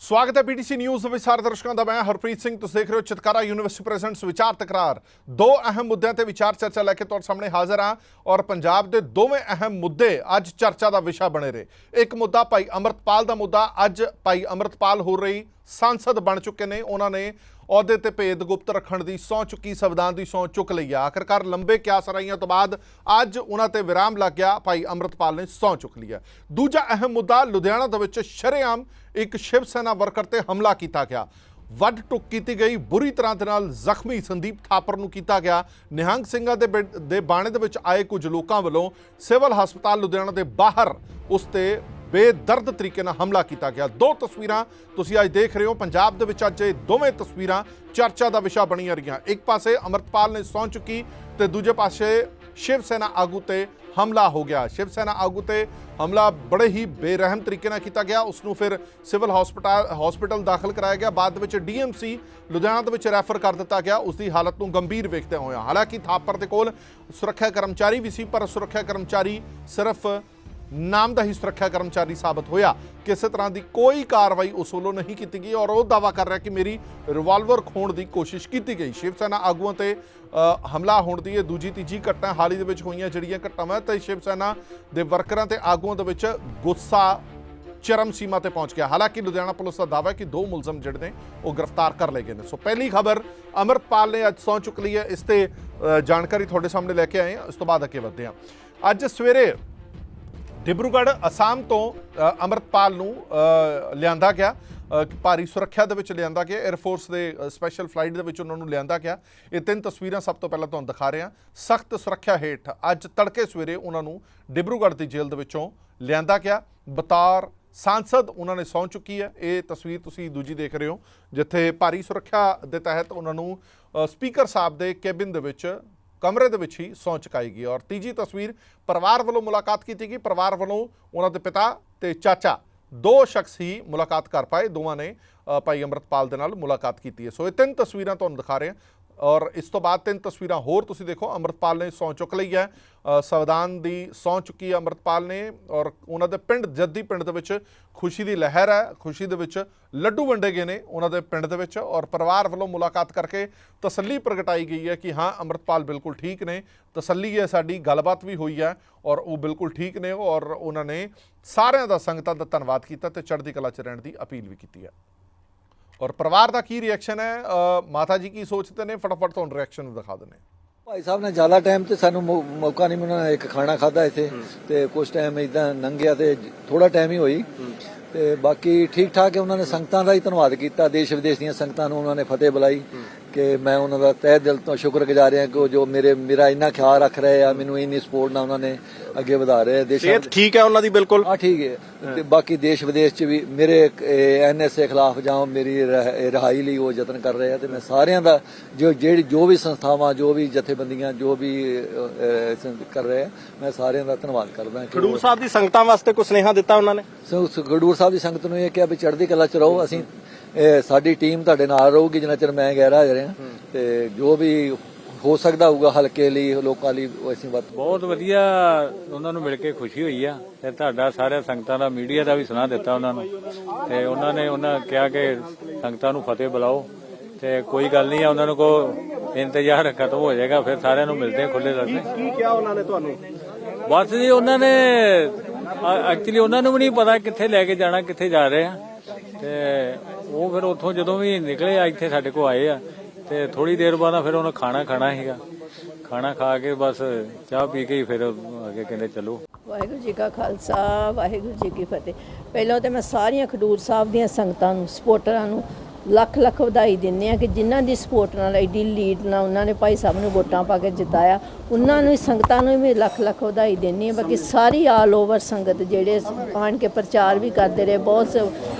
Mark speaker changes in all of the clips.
Speaker 1: ਸਵਾਗਤ ਹੈ PTC news ਦੇ ਵਿਚਾਰ ਦਰਸ਼ਕਾਂ ਦਾ। ਮੈਂ ਹਰਪ੍ਰੀਤ ਸਿੰਘ, ਤੁਸੀਂ ਦੇਖ ਰਹੇ ਹੋ ਚਿਤਕਾਰਾ ਯੂਨੀਵਰਸਿਟੀ ਪ੍ਰੈਜ਼ੈਂਟਸ ਵਿਚਾਰ ਤਕਰਾਰ। ਦੋ ਅਹਿਮ ਮੁੱਦਿਆਂ ਤੇ ਵਿਚਾਰ ਚਰਚਾ ਲੈ ਕੇ ਤੁਹਾਡੇ ਸਾਹਮਣੇ ਹਾਜ਼ਰ ਹਾਂ ਔਰ ਪੰਜਾਬ ਦੇ ਦੋਵੇਂ ਅਹਿਮ ਮੁੱਦੇ ਅੱਜ ਚਰਚਾ ਦਾ ਵਿਸ਼ਾ ਬਣੇ ਰਹੇ। ਇੱਕ ਮੁੱਦਾ ਭਾਈ ਅਮਰਤਪਾਲ ਦਾ ਮੁੱਦਾ, ਅੱਜ ਭਾਈ ਅਮਰਤਪਾਲ ਹੋ ਰਹੀ, ਸੰਸਦ ਬਣ ਚੁੱਕੇ ਨੇ, ਉਹਨਾਂ ਨੇ ਅਹੁਦੇ ਤੇ ਭੇਦ ਗੁਪਤ ਰੱਖਣ ਦੀ ਸਹੁੰ ਚੁੱਕੀ, ਸੰਵਿਧਾਨ ਦੀ ਸਹੁੰ ਚੁੱਕ ਲਈ ਆ। ਆਖਰਕਾਰ ਲੰਬੇ ਕਿਆਸ ਰਾਈਆਂ ਤੋਂ ਬਾਅਦ ਅੱਜ ਉਹਨਾਂ ਤੇ ਵਿਰਾਮ ਲੱਗ ਗਿਆ। ਭਾਈ ਅਮਰਤਪਾਲ ਨੇ ਸਹੁੰ ਚੁੱਕ ਲਈ ਹੈ। ਦੂਜਾ ਅਹਿਮ ਮੁੱਦਾ ਲੁਧਿਆਣਾ ਦੇ ਵਿੱਚ ਸ਼ਰੇਆਮ ਇੱਕ ਸ਼ਿਵ ਸੈਨਾ ਵਰਕਰ ਤੇ ਹਮਲਾ ਕੀਤਾ ਗਿਆ। ਵੱਡ ਟੁੱਕ ਕੀਤੀ ਗਈ। ਬੁਰੀ ਤਰ੍ਹਾਂ ਦੇ ਨਾਲ ਜ਼ਖਮੀ ਸੰਦੀਪ ਥਾਪਰ ਨੂੰ ਕੀਤਾ ਗਿਆ। ਨਿਹੰਗ ਸਿੰਘਾਂ ਦੇ ਬਿਡ- ਦੇ ਬਾਣੇ ਦੇ ਵਿੱਚ ਆਏ ਕੁਝ ਲੋਕਾਂ ਵੱਲੋਂ ਸਿਵਲ ਹਸਪਤਾਲ ਲੁਧਿਆਣਾ ਦੇ ਬਾਹਰ ਉਸ ਤੇ ਬੇਦਰਦ ਤਰੀਕੇ ਨਾਲ ਹਮਲਾ ਕੀਤਾ ਗਿਆ। ਦੋ ਤਸਵੀਰਾਂ ਤੁਸੀਂ ਅੱਜ ਦੇਖ ਰਹੇ ਹੋ। ਪੰਜਾਬ ਦੇ ਵਿੱਚ ਅੱਜ ਇਹ ਦੋਵੇਂ ਤਸਵੀਰਾਂ ਚਰਚਾ ਦਾ ਵਿਸ਼ਾ ਬਣੀਆਂ ਰਹੀਆਂ। ਇੱਕ ਪਾਸੇ ਅਮਰਤਪਾਲ ਨੇ ਸਹੁੰ ਚੁੱਕੀ ਤੇ ਦੂਜੇ ਪਾਸੇ ਸ਼ਿਵ ਸੈਨਾ ਆਗੂ ਤੇ ਹਮਲਾ ਹੋ ਗਿਆ। ਸ਼ਿਵ ਸੈਨਾ ਆਗੂ ਤੇ ਹਮਲਾ ਬੜੇ ਹੀ ਬੇਰਹਿਮ ਤਰੀਕੇ ਨਾਲ ਕੀਤਾ ਗਿਆ। ਉਸ ਨੂੰ ਫਿਰ ਸਿਵਲ ਹਸਪਤਾਲ, ਹਸਪੀਟਲ ਦਾਖਲ ਕਰਾਇਆ ਗਿਆ। ਬਾਅਦ ਵਿੱਚ ਡੀਐਮਸੀ ਲੁਧਿਆਣਾ ਦੇ ਵਿੱਚ ਰੈਫਰ ਕਰ ਦਿੱਤਾ ਗਿਆ। ਉਸ ਦੀ ਹਾਲਤ ਨੂੰ ਗੰਭੀਰ ਵੇਖਦੇ ਹੋਇਆ। ਹਾਲਾਂਕਿ ਥਾਪਰ ਦੇ ਕੋਲ ਸੁਰੱਖਿਆ ਕਰਮਚਾਰੀ ਵੀ ਸੀ, ਪਰ ਸੁਰੱਖਿਆ ਕਰਮਚਾਰੀ ਸਿਰਫ ਨਾਮ ਦਾ ਹੀ ਸੁਰੱਖਿਆ ਕਰਮਚਾਰੀ ਸਾਬਤ ਹੋਇਆ। ਕਿਸੇ ਤਰ੍ਹਾਂ ਦੀ ਕੋਈ ਕਾਰਵਾਈ ਉਸ ਵੱਲੋਂ ਨਹੀਂ ਕੀਤੀ ਗਈ ਔਰ ਉਹ ਦਾਵਾ ਕਰ ਰਿਹਾ ਕਿ ਮੇਰੀ ਰਿਵਾਲਵਰ ਖੋਣ ਦੀ ਕੋਸ਼ਿਸ਼ ਕੀਤੀ ਗਈ। ਸ਼ਿਵ ਸੈਨਾ ਆਗੂਆਂ ਤੇ ਹਮਲਾ ਹੋਣ ਦੀ ਇਹ ਦੂਜੀ ਤੀਜੀ ਘਟਨਾ ਹਾਲ ਹੀ ਦੇ ਵਿੱਚ ਹੋਈਆਂ ਜਿਹੜੀਆਂ ਘਟਨਾਵਾਂ ਤੇ ਸ਼ਿਵ ਸੈਨਾ ਦੇ ਵਰਕਰਾਂ ਤੇ ਆਗੂਆਂ ਦੇ ਵਿੱਚ ਗੁੱਸਾ ਚਰਮ ਸੀਮਾ ਤੇ ਪਹੁੰਚ ਗਿਆ। ਹਾਲਾਂਕਿ ਲੁਧਿਆਣਾ ਪੁਲਿਸ ਦਾ ਦਾਅਵਾ ਹੈ ਕਿ ਦੋ ਮੁਲਜ਼ਮ ਜਿਹੜੇ ਨੇ ਉਹ ਗ੍ਰਿਫਤਾਰ ਕਰ ਲਏ ਗਏ ਨੇ। ਸੋ ਪਹਿਲੀ ਖਬਰ ਅਮਰਪਾਲ ਨੇ ਅੱਜ ਸਹੁੰ ਚੁੱਕ ਲਈ ਹੈ। ਇਸ ਤੇ ਜਾਣਕਾਰੀ ਤੁਹਾਡੇ ਸਾਹਮਣੇ ਲੈ ਕੇ ਆਏ ਹਾਂ। ਇਸ ਤੋਂ ਬਾਅਦ ਅੱਗੇ ਵਧਦੇ ਹਾਂ। ਅੱਜ ਸਵੇਰੇ ਡਿਬਰੂਗੜ੍ਹ ਅਸਾਮ ਤੋਂ ਅ, ਅੰਮ੍ਰਿਤਪਾਲ ਨੂੰ ਲਿਆਂਦਾ ਗਿਆ। ਭਾਰੀ ਸੁਰੱਖਿਆ ਦੇ ਵਿੱਚ ਲਿਆਂਦਾ ਗਿਆ। 에ਅਰਫੋਰਸ ਦੇ ਸਪੈਸ਼ਲ ਫਲਾਈਟ ਦੇ ਵਿੱਚ ਉਹਨਾਂ ਨੂੰ ਲਿਆਂਦਾ ਗਿਆ। ਇਹ ਤਿੰਨ ਤਸਵੀਰਾਂ ਸਭ ਤੋਂ ਪਹਿਲਾਂ ਤੁਹਾਨੂੰ ਦਿਖਾ ਰਹੇ ਹਾਂ। ਸਖਤ ਸੁਰੱਖਿਆ ਹੇਠ ਅੱਜ ਤੜਕੇ ਸਵੇਰੇ ਉਹਨਾਂ ਨੂੰ ਡਿਬਰੂਗੜ੍ਹ ਦੀ ਜੇਲ੍ਹ ਦੇ ਵਿੱਚੋਂ ਲਿਆਂਦਾ ਗਿਆ। ਬਤੌਰ ਸਾਂਸਦ ਉਹਨਾਂ ਨੇ ਸਹੁੰ ਚੁੱਕੀ ਹੈ। ਇਹ ਤਸਵੀਰ ਤੁਸੀਂ ਦੂਜੀ ਦੇਖ ਰਹੇ ਹੋ ਜਿੱਥੇ ਭਾਰੀ ਸੁਰੱਖਿਆ ਦੇ ਤਹਿਤ ਉਹਨਾਂ ਨੂੰ ਸਪੀਕਰ ਸਾਹਿਬ ਦੇ ਕੈਬਿਨ ਦੇ ਵਿੱਚ ਕਮਰੇ ਦੇ ਵਿੱਚ ਹੀ ਸਹੁੰ ਚੁਕਾਈ ਗਈ ਔਰ ਤੀਜੀ ਤਸਵੀਰ ਪਰਿਵਾਰ ਵੱਲੋਂ ਮੁਲਾਕਾਤ ਕੀਤੀ ਗਈ। ਪਰਿਵਾਰ ਵੱਲੋਂ ਉਹਨਾਂ ਦੇ ਪਿਤਾ ਤੇ ਚਾਚਾ ਦੋ ਸ਼ਖਸ ਹੀ ਮੁਲਾਕਾਤ ਕਰ ਪਾਏ। ਦੋਵਾਂ ਨੇ ਅ, ਭਾਈ ਅੰਮ੍ਰਿਤਪਾਲ ਦੇ ਨਾਲ ਮੁਲਾਕਾਤ ਕੀਤੀ ਹੈ। ਸੋ ਇਹ ਤਿੰਨ ਤਸਵੀਰਾਂ ਤੁਹਾਨੂੰ ਦਿਖਾ ਰਹੇ ਹਾਂ। ਔਰ ਇਸ ਤੋਂ ਬਾਅਦ ਤਿੰਨ ਤਸਵੀਰਾਂ ਹੋਰ ਤੁਸੀਂ ਦੇਖੋ ਅੰਮ੍ਰਿਤਪਾਲ ਨੇ ਸਹੁੰ ਚੁੱਕ ਲਈ ਹੈ। ਅ, ਸੰਵਿਧਾਨ ਦੀ ਸਹੁੰ ਚੁੱਕੀ ਹੈ ਅੰਮ੍ਰਿਤਪਾਲ ਨੇ ਔਰ ਉਹਨਾਂ ਦੇ ਪਿੰਡ ਜੱਦੀ ਪਿੰਡ ਦੇ ਵਿੱਚ ਖੁਸ਼ੀ ਦੀ ਲਹਿਰ ਹੈ। ਖੁਸ਼ੀ ਦੇ ਵਿੱਚ ਲੱਡੂ ਵੰਡੇ ਗਏ ਨੇ ਉਹਨਾਂ ਦੇ ਪਿੰਡ ਦੇ ਵਿੱਚ ਔਰ ਪਰਿਵਾਰ ਵੱਲੋਂ ਮੁਲਾਕਾਤ ਕਰਕੇ ਤਸੱਲੀ ਪ੍ਰਗਟਾਈ ਗਈ ਹੈ ਕਿ ਹਾਂ ਅੰਮ੍ਰਿਤਪਾਲ ਬਿਲਕੁਲ ਠੀਕ ਨੇ। ਤਸੱਲੀ ਹੈ ਸਾਡੀ ਗੱਲਬਾਤ ਵੀ ਹੋਈ ਹੈ ਔਰ ਉਹ ਬਿਲਕੁਲ ਠੀਕ ਨੇ ਔਰ ਉਹਨਾਂ ਨੇ ਸਾਰਿਆਂ ਦਾ ਸੰਗਤਾਂ ਦਾ ਧੰਨਵਾਦ ਕੀਤਾ ਤੇ ਚੜ੍ਹਦੀ ਕਲਾ ਚ ਰਹਿਣ ਦੀ ਅਪੀਲ ਵੀ ਕੀਤੀ ਹੈ। ਔਰ ਪਰਿਵਾਰ ਦਾ ਕੀ ਰਿਐਕਸ਼ਨ ਹੈ? ਮਾਤਾ ਜੀ ਕੀ ਸੋਚਦੇ ਨੇ? ਫਟਾਫਟ ਤੁਹਾਨੂੰ ਰਿਐਕਸ਼ਨ ਦਿਖਾ ਦਿੰਦੇ।
Speaker 2: ਭਾਈ ਸਾਹਿਬ ਨੇ ਜ਼ਿਆਦਾ ਟਾਈਮ ਤੇ ਸਾਨੂੰ ਮੌਕਾ ਨਹੀਂ ਮਿਲਣਾ ਇੱਕ ਖਾਣਾ ਖਾਦਾ ਇੱਥੇ ਤੇ ਕੁਝ ਟਾਈਮ ਇਦਾਂ ਲੰਘਿਆ ਤੇ ਥੋੜਾ ਟਾਈਮ ਹੀ ਹੋਈ। ਤੇ ਬਾਕੀ ਠੀਕ ਠਾਕ ਹੈ ਉਹਨਾਂ ਨੇ ਸੰਗਤਾਂ ਦਾ ਹੀ ਧੰਨਵਾਦ ਕੀਤਾ। ਦੇਸ਼ ਵਿਦੇਸ਼ ਦੀਆਂ ਸੰਗਤਾਂ ਨੂੰ ਉਹਨਾਂ ਨੇ ਫਤਿਹ ਬੁਲਾਈ। ਕਿ ਮੈਂ ਉਹਨਾਂ ਦਾ ਤਹਿ ਦਿਲ ਤੋਂ ਸ਼ੁਕਰਗੁਜ਼ਾਰ ਹਾਂ ਕਿ ਉਹ ਜੋ ਮੇਰੇ ਮੇਰਾ ਇੰਨਾ ਖਿਆਲ ਰੱਖ ਰਹੇ ਆ ਮੈਨੂੰ ਇੰਨੀ ਸਪੋਰਟ ਨਾਲ ਉਹਨਾਂ ਨੇ ਅੱਗੇ ਵਧਾ ਰਹੇ ਆ ਦੇਸ਼ਾਂ
Speaker 3: ਸਿਹਤ ਠੀਕ ਹੈ ਉਹਨਾਂ ਦੀ ਬਿਲਕੁਲ?
Speaker 2: ਆ ਠੀਕ ਹੈ। ਤੇ ਬਾਕੀ ਦੇਸ਼ ਵਿਦੇਸ਼ ਚ ਵੀ ਮੇਰੇ ਐਨਐਸਏ ਖਿਲਾਫ ਜਾਂ ਮੇਰੀ ਰਹਿ- ਰਿਹਾਈ ਲਈ ਉਹ ਯਤਨ ਕਰ ਰਹੇ ਆ ਤੇ ਮੈਂ ਸਾਰਿਆਂ ਦਾ ਜੋ ਜਿਹੜੀ ਜੋ ਵੀ ਸੰਸਥਾਵਾਂ ਜੋ ਵੀ ਜਥੇਬੰਦੀਆਂ ਜੋ ਵੀ ਕਰ ਰਹੇ ਆ ਮੈਂ ਸਾਰਿਆਂ ਦਾ ਧੰਨਵਾਦ ਕਰਦਾ
Speaker 3: ਖਡੂਰ ਸਾਹਿਬ ਦੀ ਸੰਗਤਾਂ ਵਾਸਤੇ ਕੋਈ ਸੁਨੇਹਾ ਦਿੱਤਾ ਉਹਨਾਂ ਨੇ?
Speaker 2: ਸੋ ਸੋ ਖਡੂਰ ਸਾਹਿਬ ਦੀ ਸੰਗਤ ਨੂੰ ਇਹ ਕਿਹਾ ਵੀ ਚੜ੍ਹਦੀ ਕਲਾ ਚ ਰਹੋ ਅਸੀਂ ਇਹ ਸਾਡੀ ਟੀਮ ਤੁਹਾਡੇ ਨਾਲ ਰਹੂਗੀ ਜਿੰਨਾ ਚਿਰ ਮੈਂ ਗਹਿ ਰਿਹਾ। ਤੇ ਜੋ ਵੀ ਹੋ ਸਕਦਾ ਹੋਊਗਾ ਹਲਕੇ ਲਈ ਲੋਕਾਂ ਲਈ ਅਸੀਂ ਵਰਤ
Speaker 4: ਬਹੁਤ ਵਧੀਆ ਉਹਨਾਂ ਨੂੰ ਮਿਲ ਕੇ ਖੁਸ਼ੀ ਹੋਈ ਆ। ਤੇ ਤੁਹਾਡਾ ਸਾਰੇ ਸੰਗਤਾਂ ਦਾ ਮੀਡੀਆ ਦਾ ਵੀ ਸੁਣਾ ਦਿੱਤਾ ਉਹਨਾਂ ਨੂੰ। ਤੇ ਉਹਨਾਂ ਨੇ ਉਹਨਾਂ ਕਿਹਾ ਕਿ ਸੰਗਤਾਂ ਨੂੰ ਫਤਿਹ ਬੁਲਾਓ। ਤੇ ਕੋਈ ਗੱਲ ਨਹੀਂ ਆ ਉਹਨਾਂ ਨੂੰ ਕੋ ਇੰਤਜ਼ਾਰ ਖਤਮ ਹੋ ਜਾਏਗਾ ਫਿਰ ਸਾਰਿਆਂ ਨੂੰ ਮਿਲਦੇ ਆ ਖੁੱਲੇ ਰਸਤੇ
Speaker 3: ਕੀ ਕਿਹਾ ਉਹਨਾਂ ਨੇ ਤੁਹਾਨੂੰ?
Speaker 4: ਬਸ ਜੀ ਉਹਨਾਂ ਨੇ ਐਕਚੁਅਲੀ ਉਹਨਾਂ ਨੂੰ ਵੀ ਨਹੀਂ ਪਤਾ ਕਿੱਥੇ ਲੈ ਕੇ ਜਾਣਾ ਕਿੱਥੇ ਜਾ ਰਹੇ ਆ। ਤੇ ਉਹ ਫਿਰ ਉੱਥੋਂ ਜਦੋਂ ਵੀ ਨਿਕਲੇ ਆ, ਇੱਥੇ ਸਾਡੇ ਕੋਲ ਆਏ ਆ। ਤੇ ਥੋੜੀ ਦੇਰ ਬਾਅਦ ਫਿਰ ਉਹਨਾਂ ਖਾਣਾ ਖਾਣਾ ਸੀਗਾ। ਖਾਣਾ ਖਾ ਕੇ ਬਸ ਚਾਹ ਪੀ ਕੇ ਹੀ ਫਿਰ ਅੱਗੇ ਕਹਿੰਦੇ ਚਲੋ।
Speaker 5: ਵਾਹਿਗੁਰੂ ਜੀ ਕਾ ਖਾਲਸਾ, ਵਾਹਿਗੁਰੂ ਜੀ ਕੀ ਫਤਿਹ। ਪਹਿਲਾਂ ਤੇ ਮੈਂ ਸਾਰੀਆਂ ਖਡੂਰ ਸਾਹਿਬ ਦੀਆਂ ਸੰਗਤਾਂ ਨੂੰ, ਸਪੋਰਟਰਾਂ ਨੂੰ ਲੱਖ ਲੱਖ ਵਧਾਈ ਦਿੰਦੇ ਆ ਕਿ ਜਿਨ੍ਹਾਂ ਦੀ ਸਪੋਰਟ ਨਾਲ, ਐਡੀ ਲੀਡ ਨਾਲ ਉਹਨਾਂ ਨੇ ਭਾਈ ਸਾਹਿਬ ਨੂੰ ਵੋਟਾਂ ਪਾ ਕੇ ਜਿਤਾਇਆ। ਉਹਨਾਂ ਨੂੰ, ਸੰਗਤਾਂ ਨੂੰ ਵੀ ਲੱਖ ਲੱਖ ਵਧਾਈ ਦਿੰਦੀ ਆ ਬਾਕੀ ਸਾਰੀ ਆਲ ਓਵਰ ਸੰਗਤ ਜਿਹੜੇ ਆਣ ਕੇ ਪ੍ਰਚਾਰ ਵੀ ਕਰਦੇ ਰਹੇ, ਬਹੁਤ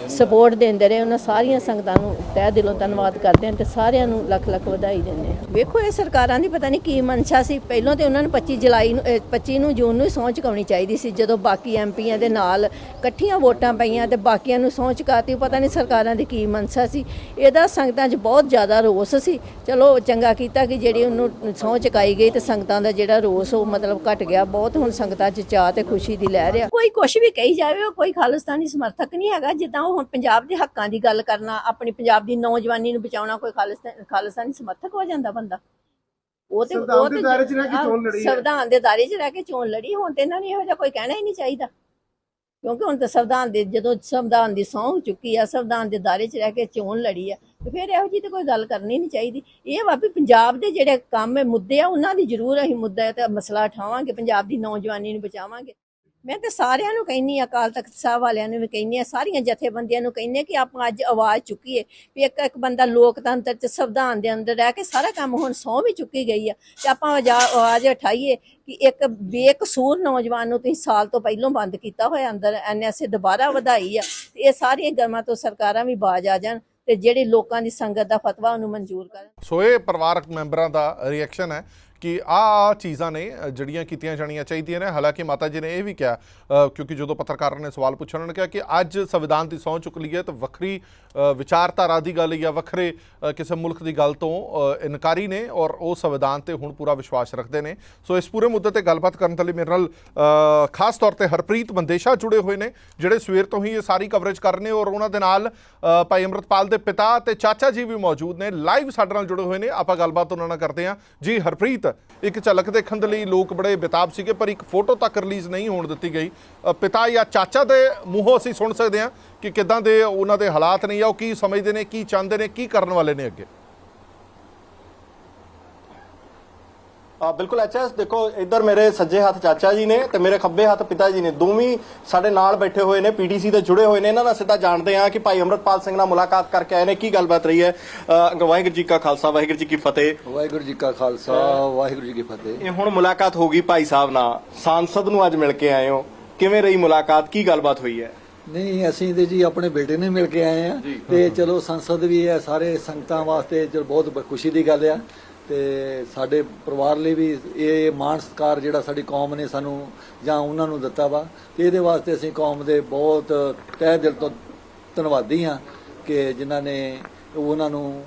Speaker 5: ਸਪੋਰਟ ਦਿੰਦੇ ਰਹੇ, ਉਹਨਾਂ ਸਾਰੀਆਂ ਸੰਗਤਾਂ ਨੂੰ ਤਹਿ ਦਿਲੋਂ ਧੰਨਵਾਦ ਕਰਦੇ ਹਾਂ ਤੇ ਸਾਰਿਆਂ ਨੂੰ ਲੱਖ ਲੱਖ ਵਧਾਈ ਦਿੰਦੇ ਆ ਵੇਖੋ, ਇਹ ਸਰਕਾਰਾਂ ਦੀ ਪਤਾ ਨਹੀਂ ਕੀ ਮਨਸ਼ਾ ਸੀ। ਪਹਿਲਾਂ ਤੇ ਉਹਨਾਂ ਨੂੰ 25 ਜੁਲਾਈ ਨੂੰ ਅਹ 25 ਨੂੰ ਜੂਨ ਨੂੰ ਹੀ ਸਹੁੰ ਚੁਕਾਉਣੀ ਚਾਹੀਦੀ ਸੀ, ਜਦੋਂ ਬਾਕੀ ਐਮਪੀਆਂ ਦੇ ਨਾਲ ਇਕੱਠੀਆਂ ਵੋਟਾਂ ਪਈਆਂ ਤੇ ਬਾਕੀਆਂ ਨੂੰ ਸਹੁੰ ਚੁਕਾਤੀ ਪਤਾ ਨਹੀਂ ਸਰਕਾਰਾਂ ਦੀ ਕੀ ਮਨਸ਼ਾ ਸੀ। ਇਹਦਾ ਸੰਗਤਾਂ 'ਚ ਬਹੁਤ ਜ਼ਿਆਦਾ ਰੋਸ ਸੀ। ਚਲੋ, ਚੰਗਾ ਕੀਤਾ ਕਿ ਜਿਹੜੀ ਉਹਨੂੰ ਸਹੁੰ ਚੁਕਾਈ ਗਈ ਤੇ ਸੰਗਤਾਂ ਦਾ ਜਿਹੜਾ ਰੋਸ, ਉਹ ਮਤਲਬ ਘਟ ਗਿਆ। ਬਹੁਤ ਹੁਣ ਸੰਗਤਾਂ 'ਚ ਚਾਹ ਤੇ ਖੁਸ਼ੀ ਦੀ ਲਹਿਰ ਆ। ਕੋਈ ਕੁਝ ਵੀ ਕਹੀ ਜਾਵੇ, ਉਹ ਕੋਈ ਖਾਲਿਸਤਾਨੀ ਸਮਰਥਕ ਨਹੀਂ ਹੈਗਾ। ਜਿੱਦਾਂ ਉਹ ਹੁਣ ਪੰਜਾਬ ਦੇ ਹੱਕਾਂ ਦੀ ਗੱਲ ਕਰਨਾ ਆਪਣੀ ਪੰਜਾਬ ਦੀ ਨੌਜਵਾਨੀ ਨੂੰ ਬਚਾਉਣਾ ਕੋਈ ਖਾਲਿਸਤਾਨ ਖਾਲਿਸਤਾਨੀ ਸਮਰਥਕ ਹੋ ਜਾਂਦਾ ਬੰਦਾ। ਉਹ ਤੇ
Speaker 6: ਸੰਵਿਧਾਨ
Speaker 5: ਉਹ
Speaker 6: ਦੇ
Speaker 5: ਤੇ
Speaker 6: ਦਾਇਰੇ 'ਚ ਰਹਿ ਕੇ
Speaker 5: ਆਹ,
Speaker 6: ਚੋਣ ਲੜੀ ਹੈ।
Speaker 5: ਸੰਵਿਧਾਨ ਦੇ ਦਾਇਰੇ 'ਚ ਰਹਿ ਕੇ ਚੋਣ ਲੜੀ ਹੁਣ ਤੇ ਇਹਨਾਂ ਨੂੰ ਇਹੋ ਜਿਹਾ ਕੋਈ ਕਹਿਣਾ ਹੀ ਨਹੀਂ ਚਾਹੀਦਾ। ਕਿਉਂਕਿ ਹੁਣ ਤਾਂ ਸੰਵਿਧਾਨ ਦੇ ਜਦੋਂ ਸੰਵਿਧਾਨ ਦੀ ਸਹੁੰ ਚੁੱਕੀ ਆ ਸੰਵਿਧਾਨ ਦੇ ਦਾਇਰੇ 'ਚ ਰਹਿ ਕੇ ਚੋਣ ਲੜੀ ਆ ਤੇ ਫਿਰ ਇਹੋ ਜਿਹੀ ਤੇ ਕੋਈ ਗੱਲ ਕਰਨੀ ਨਹੀਂ ਚਾਹੀਦੀ। ਇਹ ਵਾ ਵੀ ਪੰਜਾਬ ਦੇ ਜਿਹੜੇ ਕੰਮ ਹੈ ਮੁੱਦੇ ਆ ਉਹਨਾਂ ਦੀ ਜ਼ਰੂਰ ਅਸੀਂ ਮੁੱਦਾ ਤੇ ਮਸਲਾ ਉਠਾਵਾਂਗੇ ਪੰਜਾਬ ਦੀ ਨੌਜਵਾਨੀ ਨੂੰ ਬਚਾਵਾਂਗੇ। ਮੈਂ ਤੇ ਸਾਰਿਆਂ ਨੂੰ ਕਹਿੰਨੀ ਆ ਅਕਾਲ ਤਖਤ ਸਾਹਿਬ ਵਾਲਿਆਂ ਨੂੰ ਵੀ ਕਹਿੰਨੀ ਆ ਸਾਰੀਆਂ ਜਥੇਬੰਦੀਆਂ ਨੂੰ ਕਹਿੰਨੀ ਆ ਕਿ ਆਪਾਂ ਅੱਜ ਆਵਾਜ਼ ਚੁੱਕੀਏ ਵੀ ਇੱਕ ਇੱਕ ਬੰਦਾ ਲੋਕਤੰਤਰ ਚ ਸੰਵਿਧਾਨ ਦੇ ਅੰਦਰ ਰਹਿ ਕੇ ਸਾਰਾ ਕੰਮ ਹੁਣ ਸਹੁੰ ਵੀ ਚੁੱਕੀ ਗਈ ਆ ਤੇ ਆਪਾਂ ਆਵਾਜ਼ ਉਠਾਈਏ ਕਿ ਇੱਕ ਬੇਕਸੂਰ ਨੌਜਵਾਨ ਨੂੰ ਤੁਸੀਂ ਸਾਲ ਤੋਂ ਪਹਿਲਾਂ ਬੰਦ ਕੀਤਾ ਹੋਇਆ ਅੰਦਰ ਐਨਐਸਏ ਦੁਬਾਰਾ ਵਧਾਈ ਆ ਤੇ ਇਹ ਸਾਰੀਆਂ ਗਰਮਾਂ ਤੋਂ ਸਰਕਾਰਾਂ ਵੀ ਬਾਜ ਆ ਜਾਣ ਤੇ ਜਿਹੜੇ ਲੋਕਾਂ ਦੀ ਸੰਗਤ ਦਾ ਫਤਵਾ ਉਹਨੂੰ ਮਨਜ਼ੂਰ ਕਰਨ।
Speaker 1: ਸੋ ਇਹ ਪਰਿਵਾਰਕ ਮੈਂਬਰਾਂ ਦਾ ਰਿਐਕਸ਼ਨ ਹੈ। ਕਿ ਆ ਚੀਜ਼ਾਂ ਨੇ ਜਿਹੜੀਆਂ ਕੀਤੀਆਂ ਜਾਣੀਆਂ ਚਾਹੀਦੀਆਂ ਨੇ। ਹਾਲਾਂਕਿ ਮਾਤਾ ਜੀ ਨੇ ਇਹ ਵੀ ਕਿਹਾ ਕਿਉਂਕਿ ਜਦੋਂ ਪੱਤਰਕਾਰਾਂ ਨੇ ਸਵਾਲ ਪੁੱਛਿਆ ਉਹਨਾਂ ਨੇ ਕਿਹਾ ਕਿ ਅੱਜ ਸੰਵਿਧਾਨ ਦੀ ਸਹੁੰ ਚੁੱਕ ਲਈ ਹੈ ਤਾਂ ਵੱਖਰੀ ਵਿਚਾਰਧਾਰਾ ਦੀ ਗੱਲ ਜਾਂ ਵੱਖਰੇ ਕਿਸੇ ਮੁਲਕ ਦੀ ਗੱਲ ਤੋਂ ਇਨਕਾਰੀ ਨੇ ਔਰ ਉਹ ਸੰਵਿਧਾਨ ਤੇ ਹੁਣ ਪੂਰਾ ਵਿਸ਼ਵਾਸ ਰੱਖਦੇ ਨੇ। ਸੋ ਇਸ ਪੂਰੇ ਮੁੱਦੇ ਤੇ ਗੱਲਬਾਤ ਕਰਨ ਦੇ ਲਈ ਮੇਰੇ ਨਾਲ ਖਾਸ ਤੌਰ ਤੇ ਹਰਪ੍ਰੀਤ ਬੰਦੇਸ਼ਾ ਜੁੜੇ ਹੋਏ ਨੇ, ਜਿਹੜੇ ਸਵੇਰ ਤੋਂ ਹੀ ਇਹ ਸਾਰੀ ਕਵਰੇਜ ਕਰ ਰਹੇ ਨੇ ਔਰ ਉਹਨਾਂ ਦੇ ਨਾਲ ਭਾਈ ਅੰਮ੍ਰਿਤਪਾਲ ਦੇ ਪਿਤਾ ਤੇ ਚਾਚਾ ਜੀ ਵੀ ਮੌਜੂਦ ਨੇ। ਲਾਈਵ ਸਾਡੇ ਨਾਲ ਜੁੜੇ ਹੋਏ ਨੇ। ਆਪਾਂ ਗੱਲਬਾਤ ਉਹਨਾਂ ਨਾਲ ਕਰਦੇ ਹਾਂ। ਜੀ, ਹਰਪ੍ਰੀਤ ਇੱਕ ਝਲਕ ਦੇਖਣ ਦੇ ਲਈ ਲੋਕ ਬੜੇ ਬੇਤਾਬ ਸੀਗੇ, ਪਰ ਇੱਕ ਫੋਟੋ ਤੱਕ ਰਿਲੀਜ਼ ਨਹੀਂ ਹੋਣ ਦਿੱਤੀ ਗਈ। ਪਿਤਾ ਜਾਂ ਚਾਚਾ ਦੇ ਮੂੰਹੋਂ ਅਸੀਂ ਸੁਣ ਸਕਦੇ ਹਾਂ ਕਿ ਕਿਦਾਂ ਦੇ ਉਹਨਾਂ ਦੇ ਹਾਲਾਤ ਨੇ ਜਾਂ ਉਹ ਕੀ ਸਮਝਦੇ ਨੇ, ਕੀ ਚਾਹੁੰਦੇ ਨੇ, ਕੀ ਕਰਨ ਵਾਲੇ ਨੇ ਅੱਗੇ।
Speaker 3: ਬਿਲਕੁਲ ਐਚਐਸ ਦੇਖੋ ਇੱਧਰ ਮੇਰੇ ਸੱਜੇ ਹੱਥ ਚਾਚਾ ਜੀ ਨੇ ਤੇ ਮੇਰੇ ਖੱਬੇ ਹੱਥ ਪਿਤਾ ਜੀ ਨੇ। ਦੋਵੇਂ ਸਾਡੇ ਨਾਲ ਬੈਠੇ ਹੋਏ ਨੇ ਪੀਡੀਸੀ ਦੇ ਜੁੜੇ ਹੋਏ ਨੇ। ਇਹਨਾਂ ਨਾਲ ਸਿੱਧਾ ਜਾਣਦੇ ਆ ਕਿ ਭਾਈ ਅੰਮ੍ਰਿਤਪਾਲ ਸਿੰਘ ਨਾਲ ਮੁਲਾਕਾਤ ਕਰਕੇ ਆਏ ਨੇ। ਕੀ ਗੱਲਬਾਤ ਰਹੀ ਹੈ? ਵਾਹਿਗੁਰੂ ਜੀ ਕਾ ਖਾਲਸਾ ਵਾਹਿਗੁਰੂ ਜੀ ਕੀ ਫਤਿਹ।
Speaker 2: ਵਾਹਿਗੁਰੂ ਜੀ ਕਾ ਖਾਲਸਾ ਵਾਹਿਗੁਰੂ ਜੀ ਕੀ ਫਤਿਹ।
Speaker 3: ਇਹ ਹੁਣ ਮੁਲਾਕਾਤ ਹੋ ਗਈ ਭਾਈ ਸਾਹਿਬ ਨਾਲ। ਸਾਂਸਦ ਨੂੰ ਅੱਜ ਮਿਲ ਕੇ ਆਏ ਹੋ। ਕਿਵੇਂ ਰਹੀ ਮੁਲਾਕਾਤ? ਕੀ ਗੱਲਬਾਤ ਹੋਈ ਹੈ?
Speaker 2: ਨਹੀਂ ਅਸੀਂ ਤੇ ਜੀ ਆਪਣੇ ਬੇਟੇ ਨੂੰ ਮਿਲ ਕੇ ਆਏ ਆ ਤੇ ਚਲੋ ਸੰਸਦ ਵੀ ਹੈ ਸਾਰੇ ਸੰਗਤਾਂ ਵਾਸਤੇ ਬਹੁਤ ਖੁਸ਼ੀ ਦੀ ਗੱਲ ਆ। ਤੇ ਸਾਡੇ ਪਰਿਵਾਰ ਲਈ ਵੀ ਇਹ ਮਾਣ ਸਤਿਕਾਰ ਜਿਹੜਾ ਸਾਡੀ ਕੌਮ ਨੇ ਸਾਨੂੰ ਜਾਂ ਉਹਨਾਂ ਨੂੰ ਦਿੱਤਾ ਵਾ ਤੇ ਇਹਦੇ ਵਾਸਤੇ ਅਸੀਂ ਕੌਮ ਦੇ ਬਹੁਤ ਤਹਿ ਦਿਲ ਤੋਂ ਧੰਨਵਾਦੀ ਆ ਕਿ ਜਿਨ੍ਹਾਂ ਨੇ ਉਹਨਾਂ ਨੂੰ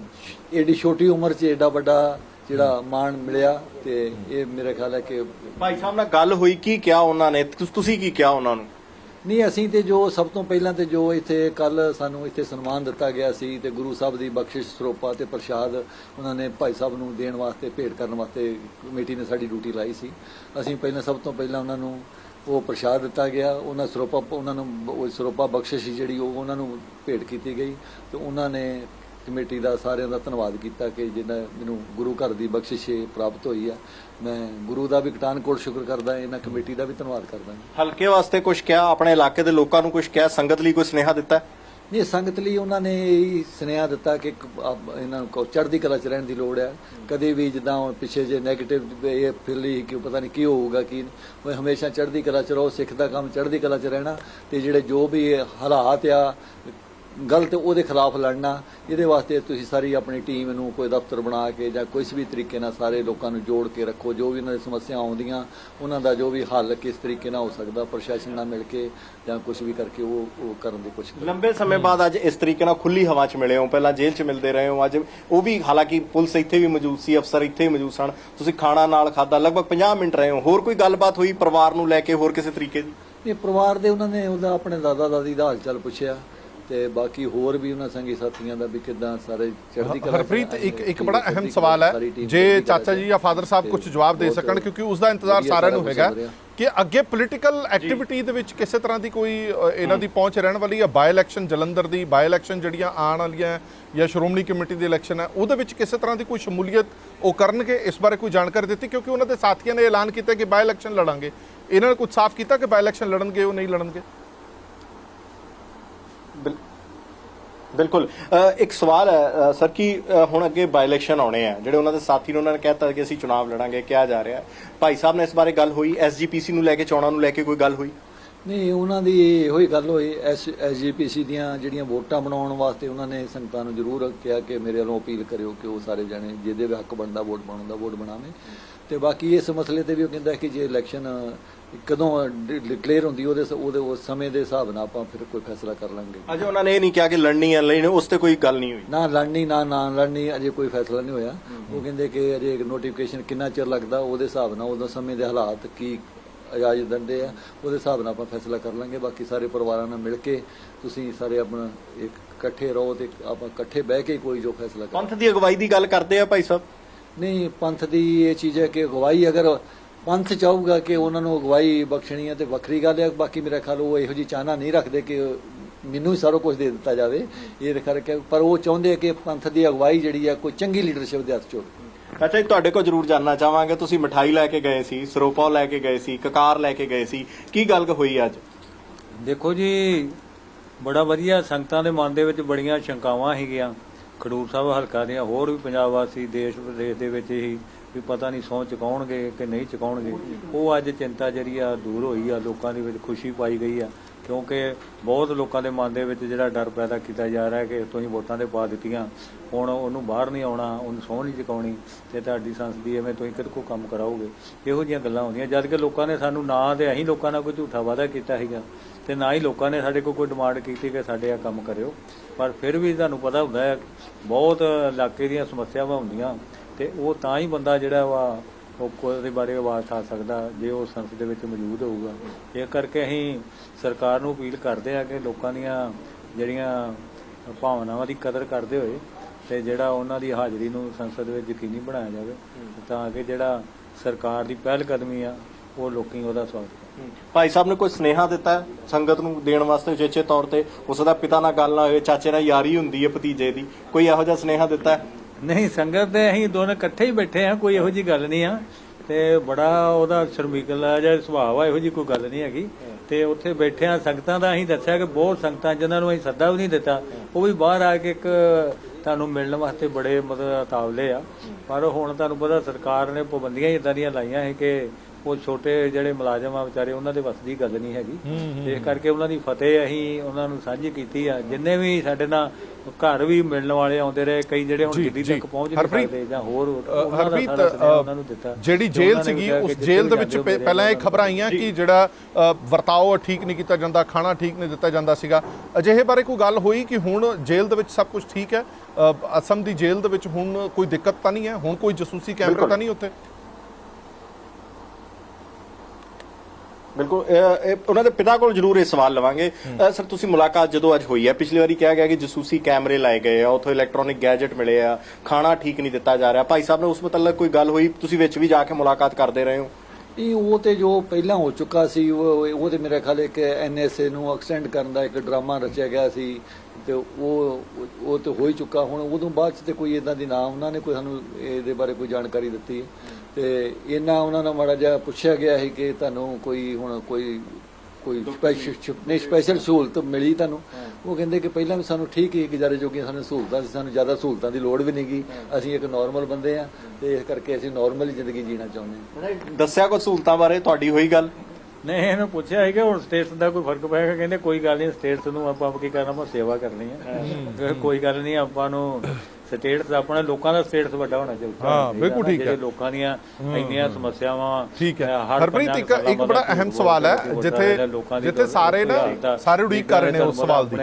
Speaker 2: ਏਡੀ ਛੋਟੀ ਉਮਰ 'ਚ ਏਡਾ ਵੱਡਾ ਜਿਹੜਾ ਮਾਣ ਮਿਲਿਆ ਤੇ ਇਹ ਮੇਰੇ ਖਿਆਲ ਹੈ ਕਿ
Speaker 3: ਭਾਈ ਸਾਹਿਬ ਨਾਲ ਗੱਲ ਹੋਈ ਕੀ ਕਿਹਾ ਉਹਨਾਂ ਨੇ? ਤੁਸੀਂ ਕੀ ਕਿਹਾ ਉਹਨਾਂ ਨੂੰ?
Speaker 2: ਨਹੀਂ, ਅਸੀਂ ਤੇ ਜੋ ਸਭ ਤੋਂ ਪਹਿਲਾਂ ਤੇ ਜੋ ਇੱਥੇ ਕੱਲ ਸਾਨੂੰ ਇੱਥੇ ਸਨਮਾਨ ਦਿੱਤਾ ਗਿਆ ਸੀ ਤੇ ਗੁਰੂ ਸਾਹਿਬ ਦੀ ਬਖਸ਼ਿਸ਼ ਸਰੋਪਾ ਤੇ ਪ੍ਰਸ਼ਾਦ ਉਹਨਾਂ ਨੇ ਭਾਈ ਸਾਹਿਬ ਨੂੰ ਦੇਣ ਵਾਸਤੇ, ਭੇਟ ਕਰਨ ਵਾਸਤੇ ਕਮੇਟੀ ਨੇ ਸਾਡੀ ਡਿਊਟੀ ਲਾਈ ਸੀ। ਅਸੀਂ ਪਹਿਲਾਂ ਸਭ ਤੋਂ ਪਹਿਲਾਂ ਉਹਨਾਂ ਨੂੰ ਉਹ ਪ੍ਰਸ਼ਾਦ ਦਿੱਤਾ ਗਿਆ, ਉਹਨਾਂ ਸਰੋਪਾ, ਉਹਨਾਂ ਨੂੰ, ਉਹ ਸਰੋਪਾ ਬਖਸ਼ਿਸ਼ ਸੀ ਜਿਹੜੀ ਉਹ ਉਹਨਾਂ ਨੂੰ ਭੇਟ ਕੀਤੀ ਗਈ ਤੇ ਉਹਨਾਂ ਨੇ ਕਮੇਟੀ ਦਾ ਸਾਰਿਆਂ ਦਾ ਧੰਨਵਾਦ ਕੀਤਾ ਕਿ ਜਿਹਨਾਂ ਮੈਨੂੰ ਗੁਰੂ ਘਰ ਦੀ ਬਖਸ਼ਿਸ਼ ਪ੍ਰਾਪਤ ਹੋਈ ਆ ਮੈਂ ਗੁਰੂ ਦਾ ਵੀ ਕਟਾਨਕੋਟ ਸ਼ੁਕਰ ਕਰਦਾ ਇਹਨਾਂ ਕਮੇਟੀ ਦਾ ਵੀ ਧੰਨਵਾਦ ਕਰਦਾ।
Speaker 3: ਹਲਕੇ ਵਾਸਤੇ ਕੁਝ ਕਿਹਾ ਆਪਣੇ ਇਲਾਕੇ ਦੇ ਲੋਕਾਂ ਨੂੰ ਕੁਝ ਕਿਹਾ ਸੰਗਤ ਲਈ ਕੋਈ ਸੁਨੇਹਾ ਦਿੱਤਾ?
Speaker 2: ਨਹੀਂ ਸੰਗਤ ਲਈ ਉਹਨਾਂ ਨੇ ਇਹ ਸੁਨੇਹਾ ਦਿੱਤਾ ਕਿ ਇਹਨਾਂ ਨੂੰ ਚੜ੍ਹਦੀ ਕਲਾ ਚ ਰਹਿਣ ਦੀ ਲੋੜ ਹੈ। ਕਦੇ ਵੀ ਜਿੱਦਾਂ ਪਿੱਛੇ ਜੇ 네ਗੇਟਿਵ ਇਹ ਫਿਰ ਲਈ ਕਿ ਪਤਾ ਨਹੀਂ ਕੀ ਹੋਊਗਾ ਕੀ ਉਹ ਹਮੇਸ਼ਾ ਚੜ੍ਹਦੀ ਕਲਾ ਚ ਰਹੋ ਸਿੱਖ ਦਾ ਕੰਮ ਚੜ੍ਹਦੀ ਕਲਾ ਚ ਰਹਿਣਾ ਤੇ ਜਿਹੜੇ ਜੋ ਵੀ ਹਾਲਾਤ ਆ ਗਲਤ ਉਹਦੇ ਖਿਲਾਫ ਲੜਨਾ ਇਹਦੇ ਵਾਸਤੇ ਤੁਸੀਂ ਸਾਰੀ ਆਪਣੀ ਟੀਮ ਨੂੰ ਕੋਈ ਦਫ਼ਤਰ ਬਣਾ ਕੇ ਜਾਂ ਕਿਸੇ ਵੀ ਤਰੀਕੇ ਨਾਲ ਸਾਰੇ ਲੋਕਾਂ ਨੂੰ ਜੋੜ ਕੇ ਰੱਖੋ ਜੋ ਵੀ ਉਹਨਾਂ ਦੀ ਸਮੱਸਿਆ ਆਉਂਦੀਆਂ ਉਹਨਾਂ ਦਾ ਜੋ ਵੀ ਹੱਲ ਕਿਸ ਤਰੀਕੇ ਨਾਲ ਹੋ ਸਕਦਾ ਪ੍ਰਸ਼ਾਸਨ ਨਾਲ ਮਿਲ ਕੇ ਜਾਂ ਕੁਝ ਵੀ ਕਰਕੇ ਉਹ ਉਹ ਕਰਨ ਦੀ ਕੋਸ਼ਿਸ਼ ਕਰੋ।
Speaker 3: ਲੰਬੇ ਸਮੇਂ ਬਾਅਦ ਅੱਜ ਇਸ ਤਰੀਕੇ ਨਾਲ ਖੁੱਲੀ ਹਵਾ 'ਚ ਮਿਲੇ ਹੋ ਪਹਿਲਾਂ ਜੇਲ੍ਹ 'ਚ ਮਿਲਦੇ ਰਹੇ ਹੋ ਅੱਜ ਉਹ ਵੀ ਹਾਲਾਂਕਿ ਪੁਲਿਸ ਇੱਥੇ ਵੀ ਮੌਜੂਦ ਸੀ ਅਫਸਰ ਇੱਥੇ ਵੀ ਮੌਜੂਦ ਸਨ ਤੁਸੀਂ ਖਾਣਾ ਨਾਲ ਖਾਦਾ ਲਗਭਗ 50 ਮਿੰਟ ਰਹੇ ਹੋ ਹੋਰ ਕੋਈ ਗੱਲਬਾਤ ਹੋਈ ਪਰਿਵਾਰ ਨੂੰ ਲੈ ਕੇ ਹੋਰ ਕਿਸੇ ਤਰੀਕੇ ਦੀ?
Speaker 2: ਇਹ ਪਰਿਵਾਰ ਦੇ ਉਹਨਾਂ ਨੇ ਉਹਦਾ ਆਪਣੇ ਦਾਦਾ ਦਾਦੀ ਦਾ ਹਾਲ ਚਾਲ ਪੁੱਛਿਆ ਤੇ ਬਾਕੀ ਹੋਰ ਵੀ ਉਹਨਾਂ ਸੰਗੀ ਸਾਥੀਆਂ ਦਾ ਵੀ ਕਿਦਾਂ ਸਾਰੇ ਚੜ੍ਹਦੀ ਕਲਾ
Speaker 1: ਹਰਪ੍ਰੀਤ ਇੱਕ ਇੱਕ ਬੜਾ ਅਹਿਮ ਸਵਾਲ ਹੈ ਜੇ ਚਾਚਾ ਜੀ ਜਾਂ ਫਾਦਰ ਸਾਹਿਬ ਕੁਝ ਜਵਾਬ ਦੇ ਸਕਣ ਕਿਉਂਕਿ ਉਸ ਦਾ ਇੰਤਜ਼ਾਰ ਸਾਰਿਆਂ ਨੂੰ ਹੈਗਾ। ਕਿ ਅੱਗੇ ਪੋਲੀਟੀਕਲ ਐਕਟੀਵਿਟੀ ਦੇ ਵਿੱਚ ਕਿਸੇ ਤਰ੍ਹਾਂ ਦੀ ਕੋਈ ਇਹਨਾਂ ਦੀ ਪਹੁੰਚ ਰਹਿਣ ਵਾਲੀ ਹੈ ਬਾਈ ਇਲੈਕਸ਼ਨ ਜਲੰਧਰ ਦੀ ਬਾਈ ਇਲੈਕਸ਼ਨ ਜਿਹੜੀਆਂ ਆਉਣ ਵਾਲੀਆਂ ਜਾਂ ਸ਼੍ਰੋਮਣੀ ਕਮੇਟੀ ਦੀ ਇਲੈਕਸ਼ਨ ਹੈ ਉਹਦੇ ਵਿੱਚ ਕਿਸੇ ਤਰ੍ਹਾਂ ਦੀ ਕੋਈ ਸ਼ਮੂਲੀਅਤ ਉਹ ਕਰਨਗੇ? ਇਸ ਬਾਰੇ ਕੋਈ ਜਾਣਕਾਰੀ ਦਿੱਤੀ? ਕਿਉਂਕਿ ਉਹਨਾਂ ਦੇ ਸਾਥੀਆਂ ਨੇ ਐਲਾਨ ਕੀਤਾ ਕਿ ਬਾਈ ਇਲੈਕਸ਼ਨ ਲੜਾਂਗੇ। ਇਹਨਾਂ ਨੇ ਕੁਝ ਸਾਫ਼ ਕੀਤਾ ਕਿ ਬਾਈ ਇਲੈਕਸ਼ਨ ਲੜਨਗੇ ਉਹ ਨਹੀਂ ਲੜਨਗੇ?
Speaker 3: ਬਿਲਕੁਲ। ਇੱਕ ਸਵਾਲ ਹੈ ਸਰ, ਕਿ ਹੁਣ ਅੱਗੇ ਬਾਈ ਇਲੈਕਸ਼ਨ ਆਉਣੇ ਆ, ਜਿਹੜੇ ਉਹਨਾਂ ਦੇ ਸਾਥੀ ਨੇ ਉਹਨਾਂ ਨੇ ਕਹਿਤਾ ਕਿ ਅਸੀਂ ਚੁਣਾਵ ਲੜਾਂਗੇ, ਕਿਹਾ ਜਾ ਰਿਹਾ। ਭਾਈ ਸਾਹਿਬ ਨੇ ਇਸ ਬਾਰੇ ਗੱਲ ਹੋਈ? ਐਸਜੀਪੀਸੀ ਨੂੰ ਲੈ ਕੇ, ਚੋਣਾਂ ਨੂੰ ਲੈ ਕੇ ਕੋਈ ਗੱਲ ਹੋਈ?
Speaker 2: ਨਹੀਂ, ਉਹਨਾਂ ਦੀ ਇਹੋ ਹੀ ਗੱਲ ਹੋਈ ਐਸ ਐਸਜੀਪੀਸੀ ਦੀਆਂ ਜਿਹੜੀਆਂ ਵੋਟਾਂ ਬਣਾਉਣ ਵਾਸਤੇ ਉਹਨਾਂ ਨੇ ਸੰਗਤਾਂ ਨੂੰ ਜ਼ਰੂਰ ਕਿਹਾ ਕਿ ਮੇਰੇ ਵੱਲੋਂ ਅਪੀਲ ਕਰਿਓ ਕਿ ਉਹ ਸਾਰੇ ਜਣੇ ਜਿਹਦੇ ਹੱਕ ਬਣਦਾ, ਵੋਟ ਪਾਉਣ ਦਾ, ਵੋਟ ਬਣਾਵੇ। ਤੇ ਬਾਕੀ ਇਸ ਮਸਲੇ ਤੇ ਵੀ ਉਹ ਕਹਿੰਦਾ ਕਿ ਜੇ ਇਲੈਕਸ਼ਨ ਕਦੋਂ ਡਿਕਲੇਅਰ ਹੁੰਦੀ ਉਹਦੇ ਉਹਦੇ ਉਸ ਸਮੇਂ ਦੇ ਹਿਸਾਬ ਨਾਲ ਆਪਾਂ ਫਿਰ ਕੋਈ ਫੈਸਲਾ ਕਰ ਲਾਂਗੇ।
Speaker 3: ਅਜੇ ਉਹਨਾਂ ਨੇ ਇਹ ਨਹੀਂ ਕਿਹਾ ਕਿ ਲੜਨੀ ਹੈ ਲੈਣੀ ਉਸ ਤੇ ਕੋਈ ਗੱਲ ਨਹੀਂ ਹੋਈ।
Speaker 2: ਨਾ ਲੜਨੀ ਨਾ ਨਾ ਲੜਨੀ ਅਜੇ ਕੋਈ ਫੈਸਲਾ ਨਹੀਂ ਹੋਇਆ। ਉਹ ਕਹਿੰਦੇ ਕਿ ਅਜੇ ਨੋਟੀਫਿਕੇਸ਼ਨ ਕਿੰਨਾ ਚਿਰ ਲੱਗਦਾ ਉਹਦੇ ਹਿਸਾਬ ਨਾਲ ਉਦੋਂ ਸਮੇਂ ਦੇ ਹਾਲਾਤ ਕੀ ਇਜਾਜ਼ਤ ਦਿੰਦੇ ਆ ਉਹਦੇ ਹਿਸਾਬ ਨਾਲ ਆਪਾਂ ਫੈਸਲਾ ਕਰ ਲਾਂਗੇ। ਬਾਕੀ ਸਾਰੇ ਪਰਿਵਾਰਾਂ ਨਾਲ ਮਿਲ ਕੇ ਤੁਸੀਂ ਸਾਰੇ ਆਪਣਾ ਇੱਕ ਇਕੱਠੇ ਰਹੋ ਤੇ ਆਪਾਂ ਇਕੱਠੇ ਬਹਿ ਕੇ ਕੋਈ ਜੋ ਫੈਸਲਾ ਕਰਾਂਗੇ
Speaker 3: ਪੰਥ ਦੀ ਅਗਵਾਈ ਦੀ ਗੱਲ ਕਰਦੇ ਆ ਭਾਈ ਸਾਹਿਬ।
Speaker 2: ਨਹੀਂ ਪੰਥ ਦੀ ਇਹ ਚੀਜ਼ ਹੈ ਕਿ ਅਗਵਾਈ ਅਗਰ ਪੰਥ ਚਾਹੂਗਾ ਕਿ ਉਹਨਾਂ ਨੂੰ ਅਗਵਾਈ ਬਖਸ਼ਣੀ ਹੈ ਤੇ ਵੱਖਰੀ ਗੱਲ ਹੈ। ਬਾਕੀ ਮੇਰਾ ਖਿਆਲ ਉਹ ਇਹੋ ਜੀ ਚਾਹਨਾ ਨਹੀਂ ਰੱਖਦੇ ਕਿ ਮੈਨੂੰ ਹੀ ਸਾਰਾ ਕੁਝ ਦੇ ਦਿੱਤਾ ਜਾਵੇ। ਇਹ ਕਰਕੇ ਪਰ ਉਹ ਚਾਹੁੰਦੇ ਕਿ ਪੰਥ ਦੀ ਅਗਵਾਈ ਜਿਹੜੀ ਹੈ ਕੋਈ ਚੰਗੀ ਲੀਡਰਸ਼ਿਪ ਦੇ ਹੱਥ ਚ ਹੋਵੇ।
Speaker 3: ਅੱਛਾ ਜੀ ਤੁਹਾਡੇ ਕੋਲ ਜਰੂਰ ਜਾਨਣਾ ਚਾਹਾਂਗੇ। ਤੁਸੀਂ ਮਠਾਈ ਲੈ ਕੇ ਗਏ ਸੀ ਸਰੋਪਾ ਲੈ ਕੇ ਗਏ ਸੀ ਕਕਾਰ ਲੈ ਕੇ ਗਏ ਸੀ। ਕੀ ਗੱਲ ਹੋਈ ਅੱਜ?
Speaker 4: ਦੇਖੋ ਜੀ ਬੜਾ ਵਧੀਆ ਸੰਗਤਾਂ ਦੇ ਮਨ ਦੇ ਵਿੱਚ ਬੜੀਆਂ ਸ਼ੰਕਾਵਾਂ ਹੈਗੀਆਂ। ਖਡੂਰ ਸਾਹਿਬ ਹਲਕਾ ਦੀਆਂ ਹੋਰ ਵੀ ਪੰਜਾਬ ਵਾਸੀ ਦੇਸ਼ ਵਿਦੇਸ਼ ਦੇ ਵਿੱਚ ਹੀ ਵੀ ਪਤਾ ਨਹੀਂ ਸਹੁੰ ਚੁਕਾਉਣਗੇ ਕਿ ਨਹੀਂ ਚੁਕਾਉਣਗੇ। ਉਹ ਅੱਜ ਚਿੰਤਾ ਜਿਹੜੀ ਆ ਦੂਰ ਹੋਈ ਆ, ਲੋਕਾਂ ਦੇ ਵਿੱਚ ਖੁਸ਼ੀ ਪਾਈ ਗਈ ਆ। ਕਿਉਂਕਿ ਬਹੁਤ ਲੋਕਾਂ ਦੇ ਮਨ ਦੇ ਵਿੱਚ ਜਿਹੜਾ ਡਰ ਪੈਦਾ ਕੀਤਾ ਜਾ ਰਿਹਾ ਕਿ ਤੁਸੀਂ ਵੋਟਾਂ 'ਤੇ ਪਾ ਦਿੱਤੀਆਂ, ਹੁਣ ਉਹਨੂੰ ਬਾਹਰ ਨਹੀਂ ਆਉਣਾ, ਉਹਨੂੰ ਸਹੁੰ ਨਹੀਂ ਚੁਕਾਉਣੀ ਤੇ ਤੁਹਾਡੀ ਸੰਸਦੀ ਐਵੇਂ ਤੁਸੀਂ ਕਿਹਦੇ ਕੋ ਕੰਮ ਕਰਾਓਗੇ? ਇਹੋ ਜਿਹੀਆਂ ਗੱਲਾਂ ਹੁੰਦੀਆਂ। ਜਦ ਕਿ ਲੋਕਾਂ ਨੇ ਸਾਨੂੰ ਨਾ ਤੇ ਅਸੀਂ ਲੋਕਾਂ ਨਾਲ ਕੋਈ ਝੂਠਾ ਵਾਅਦਾ ਕੀਤਾ ਸੀਗਾ। ਤੇ ਨਾ ਹੀ ਲੋਕਾਂ ਨੇ ਸਾਡੇ ਕੋਲ ਕੋਈ ਡਿਮਾਂਡ ਕੀਤੀ ਕਿ ਸਾਡੇ ਆ ਕੰਮ ਕਰਿਓ। ਪਰ ਫਿਰ ਵੀ ਤੁਹਾਨੂੰ ਪਤਾ ਹੁੰਦਾ ਹੈ, ਬਹੁਤ ਇਲਾਕੇ ਦੀਆਂ ਸਮੱਸਿਆਵਾਂ ਹੁੰਦੀਆਂ ਤੇ ਉਹ ਤਾਂ ਹੀ ਬੰਦਾ ਜਿਹੜਾ ਵਾ, ਉਹ ਦੇ ਬਾਰੇ ਆਵਾਜ਼ ਉਠਾ ਸਕਦਾ, ਜੇ ਉਹ ਸੰਸਦ ਦੇ ਵਿੱਚ ਮੌਜੂਦ ਹੋਊਗਾ। ਇਹ ਕਰਕੇ ਅਸੀਂ ਸਰਕਾਰ ਨੂੰ ਅਪੀਲ ਕਰਦੇ ਆ ਕਿ ਲੋਕਾਂ ਦੀਆਂ ਜਿਹੜੀਆਂ ਭਾਵਨਾਵਾਂ ਦੀ ਕਦਰ ਕਰਦੇ ਹੋਏ ਤੇ ਜਿਹੜਾ ਉਹਨਾਂ ਦੀ ਹਾਜ਼ਰੀ ਨੂੰ ਸੰਸਦ ਵਿੱਚ ਯਕੀਨੀ ਬਣਾਇਆ ਜਾਵੇ। ਤਾਂ ਕਿ ਜਿਹੜਾ ਸਰਕਾਰ ਦੀ ਪਹਿਲ ਕਦਮੀ ਆ, ਉਹ ਲੋਕੀ ਉਹਦਾ ਸਵਾਗਤ
Speaker 3: ਭਾਈ ਸਾਹਿਬ ਨੇ ਕੋਈ ਸੁਨੇਹਾ ਦਿੱਤਾ ਸੰਗਤ ਨੂੰ ਦੇਣ ਵਾਸਤੇ ਉਚੇਚੇ ਤੌਰ ਤੇ? ਉਸ ਦਾ ਪਿਤਾ ਨਾਲ ਗੱਲ ਨਾ ਹੋਵੇ ਚਾਚੇ ਨਾਲ ਯਾਰੀ ਹੁੰਦੀ ਹੈ ਭਤੀਜੇ ਦੀ। ਕੋਈ ਇਹੋ ਜਿਹਾ ਸੁਨੇਹਾ ਦਿੱਤਾ?
Speaker 4: ਨਹੀਂ, ਸੰਗਤ ਦੇ ਅਸੀਂ ਦੋਨੇ ਇਕੱਠੇ ਹੀ ਬੈਠੇ ਆ ਕੋਈ ਇਹੋ ਜੀ ਗੱਲ ਨਹੀਂ ਆ। ਤੇ ਬੜਾ ਉਹਦਾ ਸ਼ਰਮੀਕਲਾ ਜਿਹਾ ਸੁਭਾਅ ਆ ਇਹੋ ਜੀ ਕੋਈ ਗੱਲ ਨਹੀਂ ਹੈਗੀ। ਤੇ ਉੱਥੇ ਬੈਠਿਆਂ ਸੰਗਤਾਂ ਦਾ ਅਸੀਂ ਦੱਸਿਆ ਕਿ ਬਹੁਤ ਸੰਗਤਾਂ ਜਿਨ੍ਹਾਂ ਨੂੰ ਅਸੀਂ ਸੱਦਾ ਵੀ ਨਹੀਂ ਦਿੱਤਾ। ਉਹ ਵੀ ਬਾਹਰ ਆ ਕੇ ਇੱਕ ਤੁਹਾਨੂੰ ਮਿਲਣ ਵਾਸਤੇ ਬੜੇ ਮਤਲਬ ਤਾਵਲੇ ਆ। ਪਰ ਹੁਣ ਤੁਹਾਨੂੰ ਪਤਾ ਸਰਕਾਰ ਨੇ ਪਾਬੰਦੀਆਂ ਹੀ ਇਦਾਂ ਦੀਆਂ ਲਾਈਆਂ ਹੈ ਕਿ ਉਹ ਛੋਟੇ ਜਿਹੜੇ ਮੁਲਾਜ਼ਮ ਆ ਵਿਚਾਰੇ ਉਹਨਾਂ ਦੇ ਵੱਸ ਦੀ ਗੱਲ ਨਹੀਂ ਹੈਗੀ। ਇਸ ਕਰਕੇ ਉਹਨਾਂ ਦੀ ਫਤਿਹ ਅਸੀਂ ਉਹਨਾਂ ਨੂੰ ਸਾਂਝੀ ਕੀਤੀ ਆ। ਜਿੰਨੇ ਵੀ ਸਾਡੇ ਨਾਲ ਘਰ ਵੀ ਮਿਲਣ ਵਾਲੇ ਆਉਂਦੇ ਰਹੇ ਕਈ ਜਿਹੜੇ ਹੁਣ ਦਿੱਲੀ। ਤੱਕ ਪਹੁੰਚ ਨਹੀਂ ਸਕਦੇ ਜਾਂ ਹੋਰ
Speaker 1: ਅ,
Speaker 4: ਉਹਨਾਂ ਦਾ
Speaker 1: ਹਰਪ੍ਰੀਤ
Speaker 4: ਉਹਨਾਂ ਨੂੰ ਦਿੱਤਾ।
Speaker 1: ਜਿਹੜੀ ਜੇਲ੍ਹ ਸੀਗੀ ਉਸ ਜੇਲ੍ਹ ਦੇ ਵਿੱਚ ਪਹਿਲਾਂ ਇਹ ਖਬਰਾਂ ਆਈਆਂ ਕਿ ਜਿਹੜਾ ਵਰਤਾਓ ਠੀਕ ਨਹੀਂ ਕੀਤਾ ਜਾਂਦਾ ਖਾਣਾ ਠੀਕ ਨਹੀਂ ਦਿੱਤਾ ਜਾਂਦਾ ਸੀਗਾ। ਅਜਿਹੇ ਬਾਰੇ ਕੋਈ ਗੱਲ ਹੋਈ ਕਿ ਹੁਣ ਜੇਲ੍ਹ ਦੇ ਵਿੱਚ ਸਭ ਕੁਝ ਠੀਕ ਹੈ? ਅ, ਅਸਮ ਦੀ ਜੇਲ੍ਹ ਦੇ ਵਿੱਚ ਹੁਣ ਕੋਈ ਦਿੱਕਤ ਤਾਂ ਨਹੀਂ ਹੈ? ਹੁਣ ਕੋਈ ਜਸੂਸੀ ਕੈਮਰਾ। ਤਾਂ ਨਹੀਂ ਉੱਥੇ?
Speaker 3: ਬਿਲਕੁਲ ਇਹ- ਉਹਨਾਂ ਦੇ ਪਿਤਾ ਕੋਲ ਜ਼ਰੂਰ ਇਹ ਸਵਾਲ ਲਵਾਂਗੇ। ਸਰ, ਤੁਸੀਂ ਮੁਲਾਕਾਤ ਜਦੋਂ ਅੱਜ ਹੋਈ ਹੈ, ਪਿਛਲੀ ਵਾਰੀ ਕਿਹਾ ਗਿਆ ਕਿ ਜਸੂਸੀ ਕੈਮਰੇ ਲਾਏ ਗਏ ਆ, ਉੱਥੋਂ ਇਲੈਕਟ੍ਰੋਨਿਕ ਗੈਜਟ ਮਿਲੇ ਆ, ਖਾਣਾ ਠੀਕ ਨਹੀਂ ਦਿੱਤਾ ਜਾ ਰਿਹਾ। ਭਾਈ ਸਾਹਿਬ ਨੇ ਉਸ ਮੁਤਲਕ ਕੋਈ ਗੱਲ ਹੋਈ? ਤੁਸੀਂ ਵਿੱਚ ਵੀ ਜਾ ਕੇ ਮੁਲਾਕਾਤ ਕਰਦੇ ਰਹੇ ਹੋ?
Speaker 2: ਇਹ ਉਹ ਤੇ ਜੋ ਪਹਿਲਾਂ ਹੋ ਚੁੱਕਾ ਸੀ, ਉਹ ਉਹ ਤੇ ਮੇਰੇ ਖਿਆਲ ਇੱਕ ਐਨਐਸਏ ਨੂੰ ਐਕਸਟੈਂਡ ਕਰਨ ਦਾ ਇੱਕ ਡਰਾਮਾ ਰਚਿਆ ਗਿਆ ਸੀ, ਤੇ ਉਹ ਉਹ ਤੇ ਹੋ ਹੀ ਚੁੱਕਾ। ਹੁਣ ਉਦੋਂ ਬਾਅਦ ਚ ਤੇ ਕੋਈ ਇਦਾਂ ਦੀ ਨਾ, ਉਹਨਾਂ ਨੇ ਕੋਈ ਸਾਨੂੰ ਇਹਦੇ ਬਾਰੇ ਕੋਈ ਜਾਣਕਾਰੀ ਦਿੱਤੀ। ਤੇ ਇਹਨਾਂ ਉਹਨਾਂ ਨਾਲ ਮਾੜਾ ਜਿਹਾ ਪੁੱਛਿਆ ਗਿਆ ਸੀ ਕਿ ਤੁਹਾਨੂੰ ਕੋਈ ਹੁਣ ਕੋਈ ਕੋਈ ਸਪੈਸ਼ਲ ਨਹੀਂ। ਸਪੈਸ਼ਲ ਸਹੂਲਤ ਮਿਲੀ ਤੁਹਾਨੂੰ? ਉਹ ਕਹਿੰਦੇ ਕਿ ਪਹਿਲਾਂ ਵੀ ਸਾਨੂੰ ਠੀਕ ਹੀ ਗੁਜ਼ਾਰੇ ਜੋਗੀਆਂ ਸਾਨੂੰ ਸਹੂਲਤਾਂ ਸੀ ਸਾਨੂੰ ਜ਼ਿਆਦਾ ਸਹੂਲਤਾਂ ਦੀ ਲੋੜ ਵੀ ਨਹੀਂਗੀ ਅਸੀਂ ਇੱਕ ਨਾਰਮਲ ਬੰਦੇ ਆ ਤੇ ਇਸ ਕਰਕੇ ਅਸੀਂ ਨਾਰਮਲ ਹੀ ਜ਼ਿੰਦਗੀ ਜੀਣਾ ਚਾਹੁੰਦੇ ਹਾਂ।
Speaker 3: ਦੱਸਿਆ ਕੋਈ ਸਹੂਲਤਾਂ ਬਾਰੇ ਤੁਹਾਡੀ ਹੋਈ ਗੱਲ?
Speaker 4: ਨਹੀਂ ਇਹਨੂੰ ਪੁੱਛਿਆ ਹੈ ਕਿ ਹੁਣ ਸਟੇਟਸ ਦਾ ਕੋਈ ਫ਼ਰਕ ਪਏਗਾ ਕਹਿੰਦੇ ਕੋਈ ਗੱਲ ਨਹੀਂ ਸਟੇਟਸ ਨੂੰ ਆਪਾਂ ਆਪ ਕੀ ਕਰਨਾ ਆਪਾਂ ਸੇਵਾ ਕਰਨੀ ਹੈ। ਕੋਈ ਗੱਲ ਨਹੀਂ ਆਪਾਂ ਨੂੰ ਸਟੇਟਸ ਦਾ ਆਪਣਾ ਲੋਕਾਂ ਦਾ ਸਟੇਟਸ ਵੱਡਾ ਹੋਣਾ ਚਾਹੀਦਾ।
Speaker 1: ਹਾਂ, ਬਿਲਕੁਲ ਠੀਕ ਹੈ।
Speaker 4: ਲੋਕਾਂ ਦੀਆਂ ਇੰਨੀਆਂ ਸਮੱਸਿਆਵਾਂ
Speaker 1: ਠੀਕ ਹੈ। ਹਰਪ੍ਰੀਤ ਇੱਕ ਇੱਕ ਬੜਾ ਅਹਿਮ ਸਵਾਲ ਹੈ ਜਿੱਥੇ ਜਿੱਥੇ ਸਾਰੇ ਨਾ ਸਾਰੇ ਉਡੀਕ ਕਰ ਰਹੇ ਨੇ ਉਸ ਸਵਾਲ ਦੀ।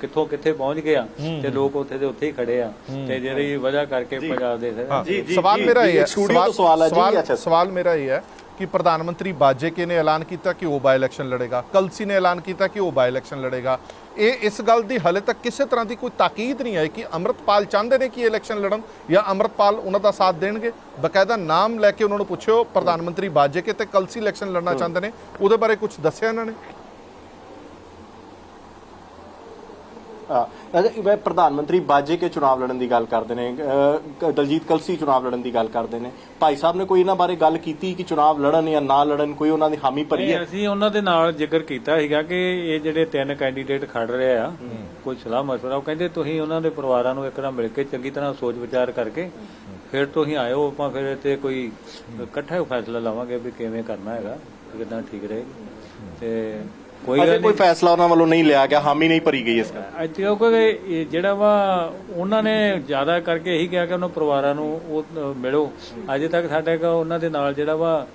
Speaker 4: ਕਿੱਥੋਂ ਕਿੱਥੇ ਪਹੁੰਚ ਗਿਆ ਤੇ ਲੋਕ ਉੱਥੇ ਦੇ ਉੱਥੇ ਹੀ ਖੜੇ ਆ ਤੇ ਜਿਹੜੀ ਵਜ੍ਹਾ ਕਰਕੇ ਪੰਜਾਬ ਦੇ
Speaker 1: ਹਾਂ,
Speaker 3: ਜੀ, ਜੀ,
Speaker 1: ਸਵਾਲ ਮੇਰਾ ਇਹ ਹੈ।
Speaker 3: ਸਟੂਡੀਓ ਤੋਂ ਸਵਾਲ ਹੈ ਜੀ,
Speaker 1: ਸਵਾਲ
Speaker 3: ਅੱਛਾ।
Speaker 1: ਸਵਾਲ ਮੇਰਾ ਇਹ ਹੈ ਕਿ ਪ੍ਰਧਾਨ ਮੰਤਰੀ ਬਾਜੇਕੇ ਨੇ ਐਲਾਨ ਕੀਤਾ ਕਿ ਉਹ ਬਾਈ ਇਲੈਕਸ਼ਨ ਲੜੇਗਾ। ਕਲਸੀ ਨੇ ਐਲਾਨ ਕੀਤਾ ਕਿ ਉਹ ਬਾਈ ਇਲੈਕਸ਼ਨ ਲੜੇਗਾ। ਇਹ ਇਸ ਗੱਲ ਦੀ ਹਲੇ ਤੱਕ ਕਿਸੇ ਤਰ੍ਹਾਂ ਦੀ ਕੋਈ ਤਾਕੀਦ ਨਹੀਂ ਆਈ ਕਿ ਅੰਮ੍ਰਿਤਪਾਲ ਚਾਹੁੰਦੇ ਨੇ ਕਿ ਇਲੈਕਸ਼ਨ ਲੜਨ ਜਾਂ ਅੰਮ੍ਰਿਤਪਾਲ ਉਹਨਾਂ ਦਾ ਸਾਥ ਦੇਣਗੇ। ਬਕਾਇਦਾ ਨਾਮ ਲੈ ਕੇ ਉਹਨਾਂ ਨੂੰ ਪੁੱਛਿਓ, ਪ੍ਰਧਾਨ ਮੰਤਰੀ ਬਾਜੇਕੇ ਤੇ ਕਲਸੀ ਇਲੈਕਸ਼ਨ ਲੜਨਾ ਚਾਹੁੰਦੇ ਨੇ। ਉਹਦੇ ਬਾਰੇ ਕੁਝ ਦੱਸਿਆ ਇਹਨਾਂ ਨੇ?
Speaker 3: ਮੈਂ ਪ੍ਰਧਾਨ ਮੰਤਰੀ ਬਾਜੇ ਕੇ ਚੁਣਾਵ ਲੜਨ ਦੀ ਗੱਲ ਕਰਦੇ ਨੇ ਦਲਜੀਤ ਕਲਸੀ ਚੁਣਾਵ ਲੜਨ ਦੀ ਗੱਲ ਕਰਦੇ ਨੇ। ਭਾਈ ਸਾਹਿਬ ਨੇ ਕੋਈ ਇਹਨਾਂ ਬਾਰੇ ਗੱਲ ਕੀਤੀ ਕਿ ਚੁਣਾਵ ਲੜਨ ਜਾਂ ਨਾ ਲੜਨ ਕੋਈ ਉਹਨਾਂ ਦੀ ਹਾਮੀ ਭਰੀ ਹੈ?
Speaker 4: ਅਸੀਂ ਉਹਨਾਂ ਦੇ ਨਾਲ ਜ਼ਿਕਰ ਕੀਤਾ ਸੀਗਾ ਕਿ ਇਹ ਜਿਹੜੇ ਤਿੰਨ ਕੈਂਡੀਡੇਟ ਖੜ ਰਹੇ ਆ ਕੋਈ ਸਲਾਹ ਮਸ਼ਵਰਾ ਉਹ ਕਹਿੰਦੇ ਤੁਸੀਂ ਉਹਨਾਂ ਦੇ ਪਰਿਵਾਰਾਂ ਨੂੰ ਇੱਕ ਨਾਲ ਮਿਲ ਕੇ ਚੰਗੀ ਤਰ੍ਹਾਂ ਸੋਚ ਵਿਚਾਰ ਕਰਕੇ ਫਿਰ ਤੁਸੀਂ ਆਇਓ ਆਪਾਂ ਫਿਰ ਤੇ ਕੋਈ ਇਕੱਠਾ ਫੈਸਲਾ ਲਵਾਂਗੇ ਵੀ ਕਿਵੇਂ ਕਰਨਾ ਹੈਗਾ ਕਿਦਾਂ ਠੀਕ ਰਹੇਗਾ। ਤੇ ਕੋਈ
Speaker 3: ਅਜੇ ਕੋਈ ਫੈਸਲਾ ਉਹਨਾਂ ਵੱਲੋਂ ਨਹੀਂ ਲਿਆ ਗਿਆ ਹਾਮੀ ਨਹੀਂ ਭਰੀ ਗਈ ਇਸ ਦਾ।
Speaker 4: ਅੱਜ ਤੱਕ ਕੋਈ ਜਿਹੜਾ ਵਾ ਉਹਨਾਂ ਨੇ ਜ਼ਿਆਦਾ ਕਰਕੇ ਇਹੀ ਕਿਹਾ ਕਿ ਉਹਨਾਂ ਪਰਿਵਾਰਾਂ ਨੂੰ ਉਹ ਮਿਲੋ। ਅਜੇ ਤੱਕ ਸਾਡੇ ਕੋਲ ਉਹਨਾਂ ਦੇ ਨਾਲ ਜਿਹੜਾ ਵਾ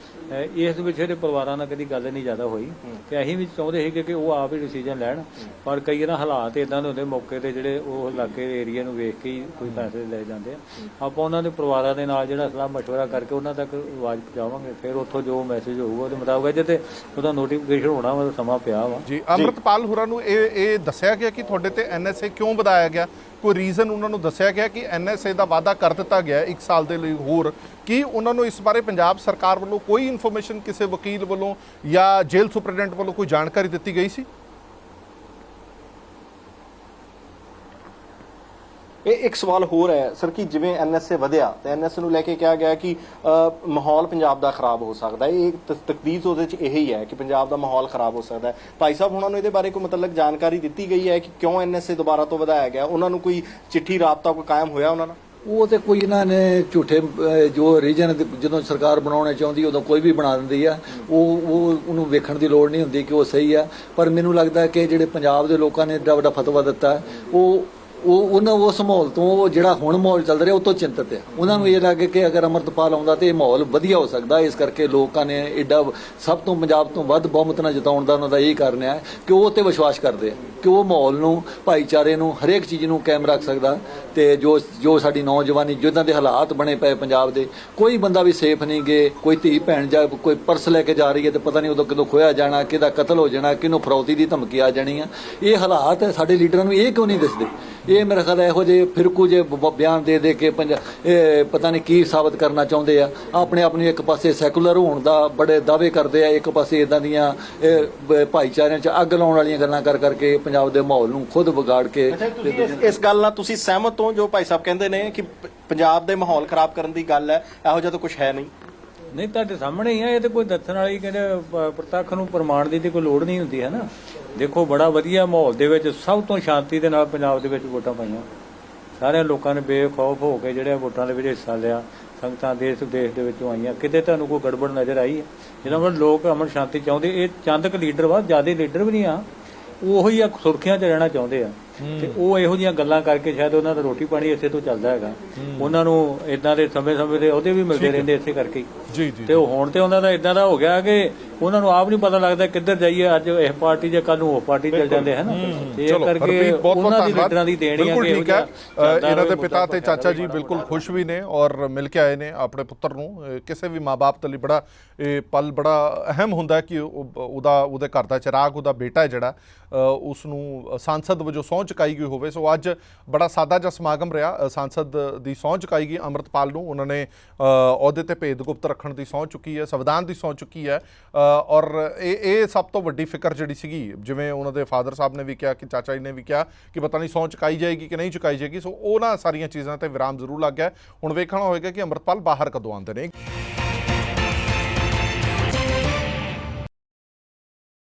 Speaker 4: ਇਸ ਵਿਸ਼ੇ ਦੇ ਪਰਿਵਾਰਾਂ ਨਾਲ ਕਦੀ ਗੱਲ ਨਹੀਂ ਜ਼ਿਆਦਾ ਹੋਈ। ਤੇ ਅਸੀਂ ਵੀ ਚਾਹੁੰਦੇ ਸੀ ਕਿ ਉਹ ਆਪ ਹੀ ਡਿਸੀਜਨ ਲੈਣ। ਪਰ ਕਈ ਨਾ ਹਾਲਾਤ ਇਦਾਂ ਦੇ ਹੁੰਦੇ ਮੌਕੇ ਤੇ ਜਿਹੜੇ ਉਹ ਇਲਾਕੇ ਦੇ ਏਰੀਆ ਨੂੰ ਵੇਖ ਕੇ ਹੀ ਕੋਈ ਫੈਸਲੇ ਲਏ ਜਾਂਦੇ ਆ। ਆਪਾਂ ਉਹਨਾਂ ਦੇ ਪਰਿਵਾਰਾਂ ਦੇ ਨਾਲ ਜਿਹੜਾ ਸਲਾਹ ਮਸ਼ਵਰਾ ਕਰਕੇ ਉਹਨਾਂ ਤੱਕ ਆਵਾਜ਼ ਪਹੁੰਚਾਵਾਂਗੇ। ਫਿਰ ਉੱਥੋਂ ਜੋ ਮੈਸੇਜ ਹੋਊਗਾ ਉਹਦੇ ਮੁਤਾਬਕ ਅਜੇ ਤੇ ਉਹਦਾ ਨੋਟੀਫਿਕੇਸ਼ਨ ਹੋਣਾ ਵਾ, ਉਹਦਾ ਸਮਾਂ ਪਿਆ ਵਾ।
Speaker 1: ਜੀ, ਅੰਮ੍ਰਿਤਪਾਲ ਹੋਰਾਂ ਨੂੰ ਇਹ ਇਹ ਦੱਸਿਆ ਗਿਆ ਕਿ ਤੁਹਾਡੇ ਤੇ ਐਨਐਸਏ ਕਿਉਂ ਵਧਾਇਆ ਗਿਆ? ਕੋਈ ਰੀਜ਼ਨ ਉਹਨਾਂ ਨੂੰ ਦੱਸਿਆ ਗਿਆ ਕਿ ਐਨਐਸਏ ਦਾ ਵਾਅਦਾ ਕਰ ਦਿੱਤਾ ਗਿਆ 1 ਸਾਲ ਦੇ ਲਈ ਹੋਰ? ਕੀ ਉਹਨਾਂ ਨੂੰ ਇਸ ਬਾਰੇ ਪੰਜਾਬ ਸਰਕਾਰ ਵੱਲੋਂ ਕੋਈ ਇਨਫੋਰਮੇਸ਼ਨ ਕਿਸੇ ਵਕੀਲ ਵੱਲੋਂ ਜਾਂ ਜੇਲ੍ਹ ਸੁਪਰਡੈਂਟ ਵੱਲੋਂ ਕੋਈ ਜਾਣਕਾਰੀ ਦਿੱਤੀ ਗਈ ਸੀ?
Speaker 3: ਇਹ ਇੱਕ ਸਵਾਲ ਹੋਰ ਹੈ, ਸਰ, ਕਿ ਜਿਵੇਂ ਐਨਐਸਏ ਵਧਿਆ, ਤੇ ਐਨਐਸਏ ਨੂੰ ਲੈ ਕੇ ਕਿਹਾ ਗਿਆ ਕਿ ਮਾਹੌਲ ਪੰਜਾਬ ਦਾ ਖਰਾਬ ਹੋ ਸਕਦਾ ਹੈ। ਇਹ ਤ- ਉਹਦੇ ਚ ਇਹੀ ਹੈ ਕਿ ਪੰਜਾਬ ਦਾ ਮਾਹੌਲ ਖਰਾਬ ਹੋ ਸਕਦਾ ਹੈ। ਭਾਈ ਸਾਹਿਬ ਉਹਨਾਂ ਨੂੰ ਇਹਦੇ ਬਾਰੇ ਕੋਈ ਮਤਲਬ ਜਾਣਕਾਰੀ ਦਿੱਤੀ ਗਈ ਹੈ ਕਿ ਕਿਉਂ ਐਨਐਸਏ ਦੁਬਾਰਾ ਤੋਂ ਵਧਾਇਆ ਗਿਆ? ਉਹਨਾਂ ਨੂੰ ਕੋਈ ਚਿੱਠੀ, ਰਾਬਤਾ ਕੋਈ ਕਾਇਮ ਹੋਇਆ ਉਹਨਾਂ ਨਾਲ?
Speaker 2: ਉਹ ਤੇ ਕੋਈ ਇਹਨਾਂ ਨੇ ਝੂਠੇ ਜੋ ਰੀਜਨ ਜਦੋਂ ਸਰਕਾਰ ਬਣਾਉਣਾ ਚਾਹੁੰਦੀ ਉਦੋਂ ਕੋਈ ਵੀ ਬਣਾ ਦਿੰਦੀ ਆ। ਉਹ ਉਹ, ਉਹਨੂੰ ਵੇਖਣ ਦੀ ਲੋੜ ਨਹੀਂ ਹੁੰਦੀ ਕਿ ਉਹ ਸਹੀ ਆ। ਪਰ ਮੈਨੂੰ ਲੱਗਦਾ ਕਿ ਜਿਹੜੇ ਪੰਜਾਬ ਦੇ ਲੋਕਾਂ ਨੇ ਏਡਾ ਵੱਡਾ ਫਤਵਾ ਦਿੱਤਾ, ਉਹ ਉਹ ਉਹਨਾਂ ਉਸ ਮਾਹੌਲ ਤੋਂ ਉਹ ਜਿਹੜਾ ਹੁਣ ਮਾਹੌਲ ਚੱਲ ਰਿਹਾ ਉਹ ਤੋਂ ਚਿੰਤਤ ਹੈ। ਉਹਨਾਂ ਨੂੰ ਇਹ ਲੱਗੇ ਕਿ ਅਗਰ ਅਮਰਤਪਾਲ ਆਉਂਦਾ ਤੇ ਇਹ ਮਾਹੌਲ ਵਧੀਆ ਹੋ ਸਕਦਾ ਇਸ ਕਰਕੇ ਲੋਕਾਂ ਨੇ ਏਡਾ ਸਭ ਤੋਂ ਪੰਜਾਬ ਤੋਂ ਵੱਧ ਬਹੁਮਤ ਨਾਲ ਜਿਤਾਉਣ ਦਾ ਉਹਨਾਂ ਦਾ ਇਹ ਕਾਰਨ ਹੈ ਕਿ ਉਹ ਤੇ ਵਿਸ਼ਵਾਸ ਕਰਦੇ ਆ ਕਿ ਉਹ ਮਾਹੌਲ ਨੂੰ, ਭਾਈਚਾਰੇ ਨੂੰ, ਹਰੇਕ ਚੀਜ਼ ਨੂੰ ਕਾਇਮ ਰੱਖ ਸਕਦਾ ਤੇ ਜੋ ਜੋ ਸਾਡੀ ਨੌਜਵਾਨੀ ਜਿੱਦਾਂ ਦੇ ਹਾਲਾਤ ਬਣੇ ਪਏ ਪੰਜਾਬ ਦੇ, ਕੋਈ ਬੰਦਾ ਵੀ ਸੇਫ ਨਹੀਂ ਗਏ ਕੋਈ ਧੀ ਭੈਣ ਜਾਂ ਕੋਈ ਪਰਸ ਲੈ ਕੇ ਜਾ ਰਹੀ ਹੈ ਤੇ ਪਤਾ ਨਹੀਂ ਉਦੋਂ ਕਦੋਂ ਖੋਇਆ ਜਾਣਾ, ਕਿਹਦਾ ਕਤਲ ਹੋ ਜਾਣਾ, ਕਿਹਨੂੰ ਫਰੌਤੀ ਦੀ ਧਮਕੀ ਆ ਜਾਣੀ ਆ। ਇਹ ਹਾਲਾਤ ਸਾਡੇ ਲੀਡਰਾਂ ਨੂੰ ਇਹ ਕਿਉਂ ਨਹੀਂ ਦਿਸਦੇ? ਇਹ ਮੇਰਾ ਖਿਆਲ ਇਹੋ ਜਿਹੇ ਫਿਰਕੂ ਜੇ ਬਿਆਨ ਦੇ ਦੇ ਕੇ ਪੰਜਾ ਇਹ ਪਤਾ ਨਹੀਂ ਕੀ ਸਾਬਤ ਕਰਨਾ ਚਾਹੁੰਦੇ ਆ। ਆਪਣੇ ਆਪ ਨੂੰ ਇੱਕ ਪਾਸੇ ਸੈਕੂਲਰ ਹੋਣ ਦਾ ਬੜੇ ਦਾਅਵੇ ਕਰਦੇ ਆ ਇੱਕ ਪਾਸੇ ਇਦਾਂ ਦੀਆਂ ਭਾਈਚਾਰਿਆਂ 'ਚ ਅੱਗ ਲਾਉਣ ਵਾਲੀਆਂ ਗੱਲਾਂ ਕਰ ਕਰਕੇ ਪੰਜਾਬ ਦੇ ਮਾਹੌਲ ਨੂੰ ਖੁਦ ਵਿਗਾੜ ਕੇ
Speaker 3: ਇਸ- ਗੱਲ ਨਾਲ ਤੁਸੀਂ ਸਹਿਮਤ ਹੋ ਜੋ ਭਾਈ ਸਾਹਿਬ ਕਹਿੰਦੇ ਨੇ ਕਿ ਪੰਜਾਬ ਦੇ ਮਾਹੌਲ ਖਰਾਬ ਕਰਨ ਦੀ ਗੱਲ ਹੈ ਇਹੋ ਜਿਹਾ ਤਾਂ ਕੁਝ ਹੈ ਨਹੀਂ।
Speaker 4: ਨਹੀਂ ਤੁਹਾਡੇ ਸਾਹਮਣੇ ਹੀ ਆ ਇਹ ਤੇ ਕੋਈ ਦੱਸਣ ਵਾਲੀ ਕਹਿੰਦੇ ਪ੍ਰਤੱਖ ਨੂੰ ਪ੍ਰਮਾਣ ਦੀ ਤੇ ਕੋਈ ਲੋੜ ਨਹੀਂ ਹੁੰਦੀ ਹੈ ਨਾ? ਦੇਖੋ ਬੜਾ ਵਧੀਆ ਮਾਹੌਲ ਦੇ ਵਿੱਚ ਸਭ ਤੋਂ ਸ਼ਾਂਤੀ ਦੇ ਨਾਲ ਪੰਜਾਬ ਦੇ ਵਿੱਚ ਵੋਟਾਂ ਪਾਈਆਂ। ਸਾਰੇ ਲੋਕਾਂ ਨੇ ਬੇਖੌਫ ਹੋ ਕੇ ਜਿਹੜੇ ਵੋਟਾਂ ਦੇ ਵਿੱਚ ਹਿੱਸਾ ਲਿਆ, ਸੰਗਤਾਂ ਦੇਸ਼ ਵਿਦੇਸ਼ ਦੇ ਵਿੱਚੋਂ ਆਈਆਂ। ਕਿਤੇ ਤੁਹਾਨੂੰ ਕੋਈ ਗੜਬੜ ਨਜ਼ਰ ਆਈ? ਹੈ ਜਿਹਨਾਂ ਵੱਲ ਲੋਕ ਅਮਨ ਸ਼ਾਂਤੀ ਚਾਹੁੰਦੇ, ਇਹ ਚੰਦਕ ਲੀਡਰ ਵਾ, ਜ਼ਿਆਦਾ ਲੀਡਰ ਵੀ ਨਹੀਂ ਆ। ਉਹੀ ਆ ਸੁਰਖੀਆਂ 'ਚ ਰਹਿਣਾ ਚਾਹੁੰਦੇ ਆ। ਤੇ ਉਹ ਇਹੋ ਜੀਆਂ ਗੱਲਾਂ ਕਰਕੇ ਸ਼ਾਇਦ ਉਹਨਾਂ ਦਾ ਰੋਟੀ ਪਾਣੀ ਇੱਥੇ ਤੋਂ ਚੱਲਦਾ ਹੈਗਾ। ਉਹਨਾਂ ਨੂੰ ਇਦਾਂ ਦੇ ਸਮੇਂ-ਸਮੇਂ ਦੇ ਉਹਦੇ ਵੀ ਮਿਲਦੇ ਰਹਿੰਦੇ ਇੱਥੇ ਕਰਕੇ। ਹੀ।
Speaker 1: ਜੀ ਜੀ
Speaker 4: ਤੇ ਉਹ ਹੁਣ ਤੇ ਉਹਨਾਂ ਦਾ ਇਦਾਂ ਦਾ ਹੋ ਗਿਆ ਕਿ ਉਹਨਾਂ ਨੂੰ ਆਪ ਨਹੀਂ ਪਤਾ ਲੱਗਦਾ ਕਿੱਧਰ ਜਾਈਏ ਅੱਜ ਇਸ ਪਾਰਟੀ ਜਾਂ ਕੱਲ ਨੂੰ ਉਹ ਪਾਰਟੀ ਚੱਲ ਜਾਂਦੇ ਹਨ ਇਹ ਕਰਕੇ ਉਹਨਾਂ ਦੀ ਲੀਡਰਾਂ ਦੀ ਦੇਣੀ ਕਿ ਇਹੋ
Speaker 1: ਠੀਕ ਹੈ। ਇਹਨਾਂ ਦੇ ਪਿਤਾ ਤੇ ਚਾਚਾ ਜੀ ਬਿਲਕੁਲ ਖੁਸ਼ ਵੀ ਨੇ ਔਰ ਮਿਲ ਕੇ ਆਏ ਨੇ ਆਪਣੇ ਪੁੱਤਰ ਨੂੰ। ਕਿਸੇ ਵੀ ਮਾਪੇ ਲਈ ਬੜਾ ਇਹ ਪਲ ਬੜਾ ਅਹਿਮ ਹੁੰਦਾ ਹੈ ਕਿ ਉਹ- ਉਹਦਾ ਉਹਦੇ ਘਰ ਦਾ ਚਿਰਾਗ ਉਹਦਾ ਬੇਟਾ ਹੈ ਜਿਹੜਾ ਉਸ ਨੂੰ ਸੰਸਦ ਵਜੋਂ ਸਹੁੰ ਚੁਕਾਈ ਗਈ ਹੋਵੇ। ਸੋ ਅੱਜ ਬੜਾ ਸਾਦਾ ਜਿਹਾ ਸਮਾਗਮ ਰਿਹਾ। ਸੰਸਦ ਦੀ ਸਹੁੰ ਚੁਕਾਈ ਗਈ। ਅੰਮ੍ਰਿਤਪਾਲ ਨੂੰ ਉਹਨਾਂ ਨੇ ਅ, ਅਹੁਦੇ ਤੇ ਭੇਦ ਗੁਪਤ ਰੱਖਣ ਦੀ ਸਹੁੰ ਚੁੱਕੀ ਹੈ ਸੰਵਿਧਾਨ ਦੀ ਸਹੁੰ ਚੁੱਕੀ ਹੈ। ਔਰ ਇਹ ਇਹ ਸਭ ਤੋਂ ਵੱਡੀ ਫਿਕਰ ਜਿਹੜੀ ਸੀਗੀ ਜਿਵੇਂ ਉਹਨਾਂ ਦੇ ਫਾਦਰ ਸਾਹਿਬ ਨੇ ਵੀ ਕਿਹਾ ਕਿ ਚਾਚਾ ਜੀ ਨੇ ਵੀ ਕਿਹਾ ਕਿ ਪਤਾ ਨਹੀਂ ਸਹੁੰ ਚੁਕਾਈ ਜਾਏਗੀ ਕਿ ਨਹੀਂ ਚੁਕਾਈ ਜਾਏਗੀ। ਸੋ ਉਹਨਾਂ ਸਾਰੀਆਂ ਚੀਜ਼ਾਂ ਤੇ ਵਿਰਾਮ ਜ਼ਰੂਰ ਲੱਗ ਗਿਆ। ਹੁਣ ਵੇਖਣਾ ਹੋਏਗਾ ਕਿ ਅੰਮ੍ਰਿਤਪਾਲ ਬਾਹਰ ਕਦੋਂ ਆਉਂਦੇ ਨੇ।